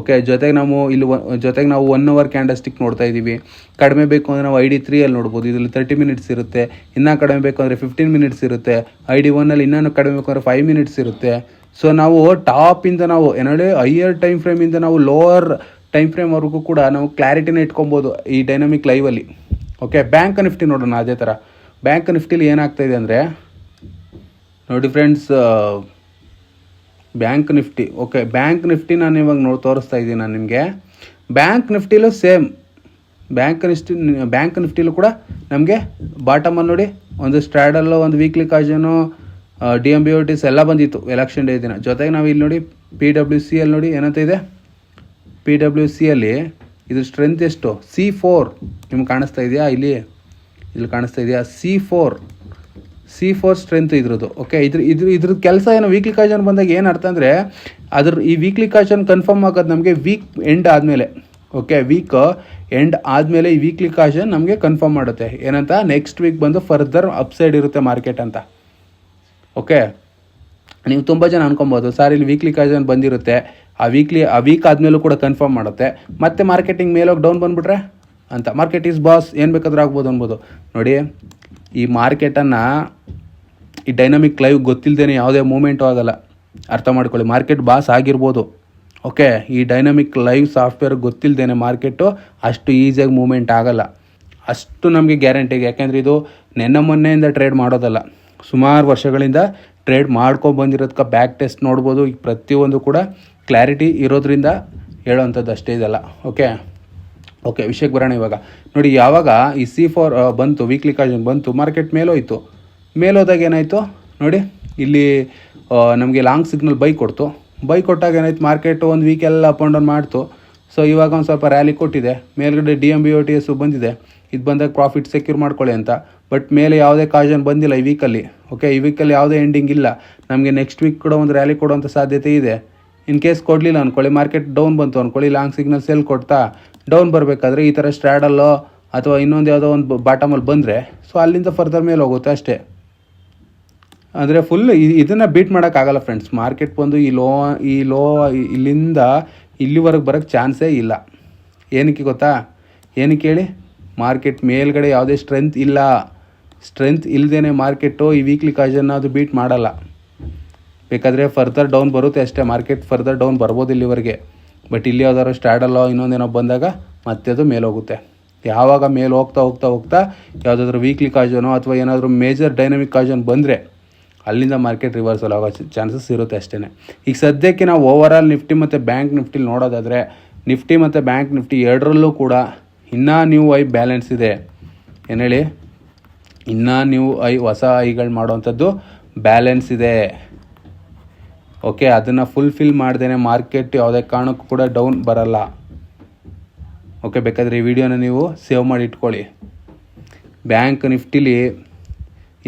ಓಕೆ ಜೊತೆಗೆ ನಾವು ಇಲ್ಲಿ ಜೊತೆಗೆ ನಾವು ಒನ್ ಅವರ್ ಕ್ಯಾಂಡಸ್ಟಿಕ್ ನೋಡ್ತಾ ಇದ್ದೀವಿ. ಕಡಿಮೆ ಬೇಕು ಅಂದರೆ ನಾವು ಐ ಡಿ ತ್ರೀಯಲ್ಲಿ ನೋಡ್ಬೋದು. ಇದರಲ್ಲಿ ತರ್ಟಿ ಮಿನಿಟ್ಸ್ ಇರುತ್ತೆ. ಇನ್ನೂ ಕಡಿಮೆ ಬೇಕು ಅಂದರೆ ಫಿಫ್ಟೀನ್ ಮಿನಿಟ್ಸ್ ಇರುತ್ತೆ. ಐ ಡಿ ಒನ್ನಲ್ಲಿ ಇನ್ನೂ ಕಡಿಮೆ ಬೇಕು ಅಂದರೆ ಫೈವ್ ಮಿನಿಟ್ಸ್ ಇರುತ್ತೆ. ಸೊ ನಾವು ಟಾಪಿಂದ ನಾವು ಏನೇಳಿ ಹೈಯರ್ ಟೈಮ್ ಫ್ರೇಮಿಂದ ನಾವು ಲೋವರ್ ಟೈಮ್ ಫ್ರೇಮ್ವರೆಗೂ ಕೂಡ ನಾವು ಕ್ಲಾರಿಟಿನ ಇಟ್ಕೊಬೋದು ಈ ಡೈನಮಿಕ್ ಲೈವಲ್ಲಿ ಓಕೆ ಬ್ಯಾಂಕ್ ನಿಫ್ಟಿ ನೋಡೋಣ ಅದೇ ಥರ ಬ್ಯಾಂಕ್ ನಿಫ್ಟಿಲಿ ಏನಾಗ್ತಾಯಿದೆ ಅಂದರೆ, ನೋಡಿ friends bank Nifty. Okay bank Nifty ನಾನು ಇವಾಗ ನೋಡಿ ತೋರಿಸ್ತಾ ಇದ್ದೀನಿ ನಾನು ನಿಮಗೆ. ಬ್ಯಾಂಕ್ ನಿಫ್ಟಿಲೂ ಸೇಮ್. ಬ್ಯಾಂಕ್ ನಿಫ್ಟಿ, ಬ್ಯಾಂಕ್ ನಿಫ್ಟಿಲೂ ಕೂಡ ನಮಗೆ ಬಾಟಮಲ್ಲಿ ನೋಡಿ, ಒಂದು ಸ್ಟ್ರಾಡಲ್ಲು ಒಂದು ವೀಕ್ಲಿ ಕಾಜನು ಡಿ ಎಂ ಬಿ ಟಿಸ್ ಎಲ್ಲ ಬಂದಿತ್ತು ಎಲೆಕ್ಷನ್ ಡೇ ದಿನ. ಜೊತೆಗೆ ನಾವು ಇಲ್ಲಿ ನೋಡಿ ಪಿ ಡಬ್ಲ್ಯೂ ಸಿ ಅಲ್ಲಿ ನೋಡಿ ಏನಂತ ಇದೆ? ಪಿ ಡಬ್ಲ್ಯೂ ಸಿ ಅಲ್ಲಿ ಇದ್ರ ಸ್ಟ್ರೆಂತ್ ಎಷ್ಟು? ಸಿ ಫೋರ್ ನಿಮ್ಗೆ ಕಾಣಿಸ್ತಾ ಇದೆಯಾ? ಇಲ್ಲಿ ಇಲ್ಲಿ ಕಾಣಿಸ್ತಾ ಇದೆಯಾ? C four C four strength ಇದ್ರದ್ದು ಓಕೆ ಇದ್ರ ಇದ್ರ ಇದ್ರದ್ದು ಕೆಲಸ ಏನು ವೀಕ್ಲಿ ಕಾಜನ್ ಬಂದಾಗ ಏನು ಅರ್ಥ ಅಂದರೆ, ಅದ್ರ ಈ ವೀಕ್ಲಿ ಕಾಜನ್ ಕನ್ಫರ್ಮ್ ಆಗೋದು ನಮಗೆ ವೀಕ್ ಎಂಡ್ ಆದಮೇಲೆ ಓಕೆ ವೀಕ್ ಎಂಡ್ ಆದಮೇಲೆ ಈ ವೀಕ್ಲಿ ಕಾಜನ್ ನಮಗೆ ಕನ್ಫರ್ಮ್ ಮಾಡುತ್ತೆ. ಏನಂತ? ನೆಕ್ಸ್ಟ್ ವೀಕ್ ಬಂದು ಫರ್ದರ್ ಅಪ್ಸೈಡ್ ಇರುತ್ತೆ ಮಾರ್ಕೆಟ್ ಅಂತ. ಓಕೆ ನೀವು ತುಂಬ ಜನ ಅನ್ಕೊಬೋದು ಸರ್ ಇಲ್ಲಿ ವೀಕ್ಲಿ ಕಾಜನ್ ಬಂದಿರುತ್ತೆ. ಆ ವೀಕ್ಲಿ ಆ ವೀಕ್ ಆದಮೇಲೂ ಕೂಡ ಕನ್ಫರ್ಮ್ ಮಾಡುತ್ತೆ. ಮತ್ತೆ ಮಾರ್ಕೆಟಿಂಗ್ ಮೇಲೋಗಿ ಡೌನ್ ಬಂದುಬಿಟ್ರೆ? ಅಂತ. ಮಾರ್ಕೆಟ್ ಈಸ್ ಬಾಸ್ ಏನು ಬೇಕಾದ್ರೂ ಆಗ್ಬೋದು ಅನ್ಬೋದು. ನೋಡಿ ಈ ಮಾರ್ಕೆಟನ್ನು, ಈ ಡೈನಮಿಕ್ ಲೈವ್ ಗೊತ್ತಿಲ್ಲದೇನೆ ಯಾವುದೇ ಮೂಮೆಂಟು ಆಗಲ್ಲ. ಅರ್ಥ ಮಾಡ್ಕೊಳ್ಳಿ ಮಾರ್ಕೆಟ್ ಬಾಸ್ ಆಗಿರ್ಬೋದು. ಓಕೆ ಈ ಡೈನಮಿಕ್ ಲೈವ್ ಸಾಫ್ಟ್ವೇರ್ ಗೊತ್ತಿಲ್ಲದೇನೆ ಮಾರ್ಕೆಟು ಅಷ್ಟು ಈಸಿಯಾಗಿ ಮೂಮೆಂಟ್ ಆಗಲ್ಲ. ಅಷ್ಟು ನಮಗೆ ಗ್ಯಾರಂಟಿಗೆ ಯಾಕೆಂದರೆ ಇದು ನೆನ್ನೆ ಮೊನ್ನೆಯಿಂದ ಟ್ರೇಡ್ ಮಾಡೋದಲ್ಲ. ಸುಮಾರು ವರ್ಷಗಳಿಂದ ಟ್ರೇಡ್ ಮಾಡ್ಕೊಂಡು ಬ್ಯಾಕ್ ಟೆಸ್ಟ್ ನೋಡ್ಬೋದು. ಈಗ ಪ್ರತಿಯೊಂದು ಕೂಡ ಕ್ಲಾರಿಟಿ ಇರೋದ್ರಿಂದ ಹೇಳೋವಂಥದ್ದು ಅಷ್ಟೇ ಇದೆಲ್ಲ. ಓಕೆ ಓಕೆ ವಿಷಯಕ್ಕೆ ಬರೋಣ ಇವಾಗ. ನೋಡಿ, ಯಾವಾಗ ಈ ಸಿ ಫೋರ್ ಬಂತು ವೀಕ್ಲಿ ಕಾಜನ್ ಬಂತು ಮಾರ್ಕೆಟ್ ಮೇಲೋಯ್ತು. ಮೇಲೋದಾಗ ಏನಾಯಿತು? ನೋಡಿ, ಇಲ್ಲಿ ನಮಗೆ ಲಾಂಗ್ ಸಿಗ್ನಲ್ ಬೈ ಕೊಡ್ತು. ಬೈ ಕೊಟ್ಟಾಗ ಏನಾಯ್ತು ಮಾರ್ಕೆಟ್ ಒಂದು ವೀಕ್ ಎಲ್ಲ ಅಪ್ ಆ್ಯಂಡ್ ಡೌನ್ ಮಾಡ್ತು. ಸೊ ಇವಾಗ ಒಂದು ಸ್ವಲ್ಪ ರ್ಯಾಲಿ ಕೊಟ್ಟಿದೆ. ಮೇಲ್ಗಡೆ D M B O T S ಬಂದಿದೆ. ಇದು ಬಂದಾಗ ಪ್ರಾಫಿಟ್ ಸೆಕ್ಯೂರ್ ಮಾಡ್ಕೊಳ್ಳಿ ಅಂತ. ಬಟ್ ಮೇಲೆ ಯಾವುದೇ ಕಾಜನ್ ಬಂದಿಲ್ಲ ಈ ವೀಕಲ್ಲಿ ಓಕೆ ಈ ವೀಕಲ್ಲಿ ಯಾವುದೇ ಎಂಡಿಂಗ್ ಇಲ್ಲ. ನಮಗೆ ನೆಕ್ಸ್ಟ್ ವೀಕ್ ಕೂಡ ಒಂದು ರ್ಯಾಲಿ ಕೊಡುವಂಥ ಸಾಧ್ಯತೆ ಇದೆ. ಇನ್ ಕೇಸ್ ಕೊಡಲಿಲ್ಲ ಅಂದ್ಕೊಳ್ಳಿ ಮಾರ್ಕೆಟ್ ಡೌನ್ ಬಂತು ಅಂದ್ಕೊಳ್ಳಿ ಲಾಂಗ್ ಸಿಗ್ನಲ್ ಸೆಲ್ ಕೊಡ್ತಾ. ಡೌನ್ ಬರಬೇಕಾದ್ರೆ ಈ ಥರ ಸ್ಟ್ರಾಡಲ್ಲೋ ಅಥವಾ ಇನ್ನೊಂದು ಯಾವುದೋ ಒಂದು ಬಾಟಮಲ್ಲಿ ಬಂದರೆ ಸೊ ಅಲ್ಲಿಂದ ಫರ್ದರ್ ಮೇಲೆ ಹೋಗುತ್ತೆ ಅಷ್ಟೇ. ಅಂದರೆ ಫುಲ್ ಇದನ್ನು ಬೀಟ್ ಮಾಡೋಕ್ಕಾಗಲ್ಲ ಫ್ರೆಂಡ್ಸ್ ಮಾರ್ಕೆಟ್ ಬಂದು ಈ ಲೋ ಈ ಲೋ ಇಲ್ಲಿಂದ ಇಲ್ಲಿವರೆಗೆ ಬರೋಕ್ಕೆ ಚಾನ್ಸೇ ಇಲ್ಲ. ಏನಕ್ಕೆ ಗೊತ್ತಾ? ಏನಕ್ಕೆ ಹೇಳಿ? ಮಾರ್ಕೆಟ್ ಮೇಲ್ಗಡೆ ಯಾವುದೇ ಸ್ಟ್ರೆಂತ್ ಇಲ್ಲ. ಸ್ಟ್ರೆಂತ್ ಇಲ್ಲದೇ ಮಾರ್ಕೆಟು ಈ ವೀಕ್ಲಿ ಕಾಜನ್ನು ಅದು ಬೀಟ್ ಮಾಡಲ್ಲ. ಬೇಕಾದರೆ ಫರ್ದರ್ ಡೌನ್ ಬರುತ್ತೆ ಅಷ್ಟೇ. ಮಾರ್ಕೆಟ್ ಫರ್ದರ್ ಡೌನ್ ಬರ್ಬೋದು ಇಲ್ಲಿವರೆಗೆ. ಬಟ್ ಇಲ್ಲಿ ಯಾವ್ದಾದ್ರು ಸ್ಟ್ಯಾಡಲ್ಲೋ ಇನ್ನೊಂದೇನೋ ಬಂದಾಗ ಮತ್ತೆ ಅದು ಮೇಲೆ ಹೋಗುತ್ತೆ. ಯಾವಾಗ ಮೇಲೆ ಹೋಗ್ತಾ ಹೋಗ್ತಾ ಹೋಗ್ತಾ ಯಾವುದಾದ್ರೂ ವೀಕ್ಲಿ ಕಾಜನೋ ಅಥವಾ ಏನಾದರೂ ಮೇಜರ್ ಡೈನಮಿಕ್ ಕಾಜನ್ ಬಂದರೆ ಅಲ್ಲಿಂದ ಮಾರ್ಕೆಟ್ ರಿವರ್ಸಲ್ ಆಗೋ ಚಾನ್ಸಸ್ ಇರುತ್ತೆ ಅಷ್ಟೇ ಈಗ ಸದ್ಯಕ್ಕೆ ನಾವು ಓವರ್ ಆಲ್ ನಿಫ್ಟಿ ಮತ್ತು ಬ್ಯಾಂಕ್ ನಿಫ್ಟಿಲಿ ನೋಡೋದಾದರೆ ನಿಫ್ಟಿ ಮತ್ತು ಬ್ಯಾಂಕ್ ನಿಫ್ಟಿ ಎರಡರಲ್ಲೂ ಕೂಡ ಇನ್ನೂ ನ್ಯೂ ಐ ಬ್ಯಾಲೆನ್ಸ್ ಇದೆ. ಏನು ಹೇಳಿ? ಇನ್ನೂ ನೀವು ಐ ಹೊಸ ಐಗಳು ಮಾಡೋವಂಥದ್ದು ಬ್ಯಾಲೆನ್ಸ್ ಇದೆ. ಓಕೆ ಅದನ್ನು ಫುಲ್ಫಿಲ್ ಮಾಡ್ದೇ ಮಾರ್ಕೆಟ್ ಯಾವುದೇ ಕಾರಣಕ್ಕೂ ಕೂಡ ಡೌನ್ ಬರಲ್ಲ. ಓಕೆ ಬೇಕಾದರೆ ಈ ವಿಡಿಯೋನ ನೀವು ಸೇವ್ ಮಾಡಿ ಇಟ್ಕೊಳ್ಳಿ. ಬ್ಯಾಂಕ್ ನಿಫ್ಟಿಲಿ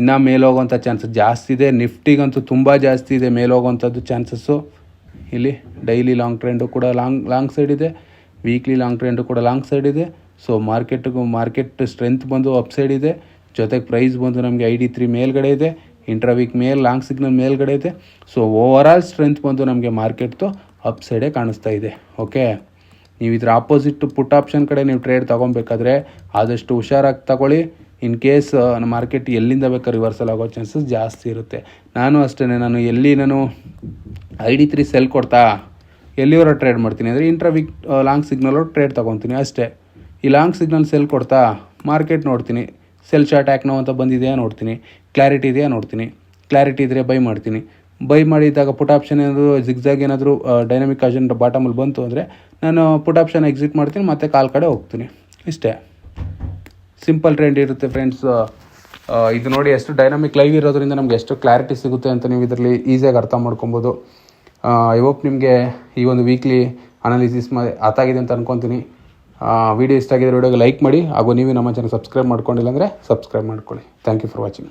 ಇನ್ನೂ ಮೇಲೋಗೋವಂಥ ಚಾನ್ಸಸ್ ಜಾಸ್ತಿ ಇದೆ. ನಿಫ್ಟಿಗಂತೂ ತುಂಬ ಜಾಸ್ತಿ ಇದೆ. ಮೇಲೋಗೋಂಥದ್ದು ಚಾನ್ಸಸ್ಸು ಇಲ್ಲಿ ಡೈಲಿ ಲಾಂಗ್ ಟ್ರೆಂಡು ಕೂಡ ಲಾಂಗ್ ಲಾಂಗ್ ಸೈಡ್ ಇದೆ. ವೀಕ್ಲಿ ಲಾಂಗ್ ಟ್ರೆಂಡು ಕೂಡ ಲಾಂಗ್ ಸೈಡ್ ಇದೆ. ಸೊ ಮಾರ್ಕೆಟ್ಗೂ ಮಾರ್ಕೆಟ್ ಸ್ಟ್ರೆಂತ್ ಬಂದು ಅಪ್ ಸೈಡ್ ಇದೆ. ಜೊತೆಗೆ ಪ್ರೈಸ್ ಬಂದು ನಮಗೆ ಐ ಡಿ ತ್ರೀ ಮೇಲ್ಗಡೆ ಇದೆ. ಇಂಟ್ರಾ ಮೇಲೆ ಮೇಲ್ ಲಾಂಗ್ ಸಿಗ್ನಲ್ ಮೇಲ್ಗಡೆ ಇದೆ. ಸೊ ಓವರ್ ಆಲ್ ಸ್ಟ್ರೆಂತ್ ಬಂದು ನಮಗೆ ಮಾರ್ಕೆಟ್ದು ಅಪ್ ಸೈಡೇ ಕಾಣಿಸ್ತಾ ಇದೆ. ಓಕೆ ನೀವು ಇದರ ಆಪೋಸಿಟ್ ಪುಟ್ ಆಪ್ಷನ್ ಕಡೆ ನೀವು ಟ್ರೇಡ್ ತೊಗೊಬೇಕಾದ್ರೆ ಆದಷ್ಟು ಹುಷಾರಾಗಿ ತಗೊಳ್ಳಿ. ಇನ್ ಕೇಸ್ ಮಾರ್ಕೆಟ್ ಎಲ್ಲಿಂದ ಬೇಕಾ ರಿವರ್ಸಲ್ ಆಗೋ ಚಾನ್ಸಸ್ ಜಾಸ್ತಿ ಇರುತ್ತೆ. ನಾನು ಅಷ್ಟೇ ನಾನು ಎಲ್ಲಿ ನಾನು ಐ ಡಿ ತ್ರೀ ಸೆಲ್ ಕೊಡ್ತಾ? ಎಲ್ಲಿವರ ಟ್ರೇಡ್ ಮಾಡ್ತೀನಿ? ಅಂದರೆ ಇಂಟ್ರಾವಿಕ್ ಲಾಂಗ್ ಸಿಗ್ನಲ್ ಟ್ರೇಡ್ ತೊಗೊತೀನಿ ಅಷ್ಟೇ. ಈ ಲಾಂಗ್ ಸಿಗ್ನಲ್ ಸೆಲ್ ಕೊಡ್ತಾ? ಮಾರ್ಕೆಟ್ ನೋಡ್ತೀನಿ. ಸೆಲ್ ಚಾರ್ಟ್ ಯಾಕೆ ನಾವು ಅಂತ ಬಂದಿದೆಯಾ ನೋಡ್ತೀನಿ. ಕ್ಲಾರಿಟಿ ಇದೆಯಾ ನೋಡ್ತೀನಿ. ಕ್ಲಾರಿಟಿ ಇದ್ದರೆ ಬೈ ಮಾಡ್ತೀನಿ. ಬೈ ಮಾಡಿದಾಗ ಪುಟ್ ಆಪ್ಷನ್ ಏನಾದರೂ ಜಿಗ್ಜಾಗ್ ಏನಾದರೂ ಡೈನಮಿಕ್ ಆಜನ್ ಬಾಟಮಲ್ಲಿ ಬಂತು ಅಂದರೆ ನಾನು ಪುಟ್ ಆಪ್ಷನ್ ಎಕ್ಸಿಟ್ ಮಾಡ್ತೀನಿ, ಮತ್ತು ಕಾಲ್ ಕಡೆ ಹೋಗ್ತೀನಿ. ಇಷ್ಟೇ. ಸಿಂಪಲ್ ಟ್ರೆಂಡ್ ಇರುತ್ತೆ ಫ್ರೆಂಡ್ಸ್ ಇದು ನೋಡಿ ಎಷ್ಟು ಡೈನಾಮಿಕ್ ಲೈವ್ ಇರೋದ್ರಿಂದ ನಮ್ಗೆ ಎಷ್ಟು ಕ್ಲಾರಿಟಿ ಸಿಗುತ್ತೆ ಅಂತ ನೀವು ಇದರಲ್ಲಿ ಈಸಿಯಾಗಿ ಅರ್ಥ ಮಾಡ್ಕೊಬೋದು. ಐ ಹೋಪ್ ನಿಮಗೆ ಈ ಒಂದು ವೀಕ್ಲಿ ಅನಾಲಿಸಿಸ್ ಮಾಡಿ ಅರ್ಥ ಆಗಿದೆ ಅಂತ ಅನ್ಕೊತೀನಿ. ವಿಡಿಯೋ ಇಷ್ಟ ಆಗಿದ್ರೆ ವಿಡಿಯೋಗೆ ಲೈಕ್ ಮಾಡಿ. ಹಾಗೂ ನೀವು ನಮ್ಮ ಚಾನಲ್ ಸಬ್ಸ್ಕ್ರೈಬ್ ಮಾಡ್ಕೊಂಡಿಲ್ಲ ಅಂದರೆ ಸಬ್ಸ್ಕ್ರೈಬ್ ಮಾಡ್ಕೊಳ್ಳಿ. Thank you for watching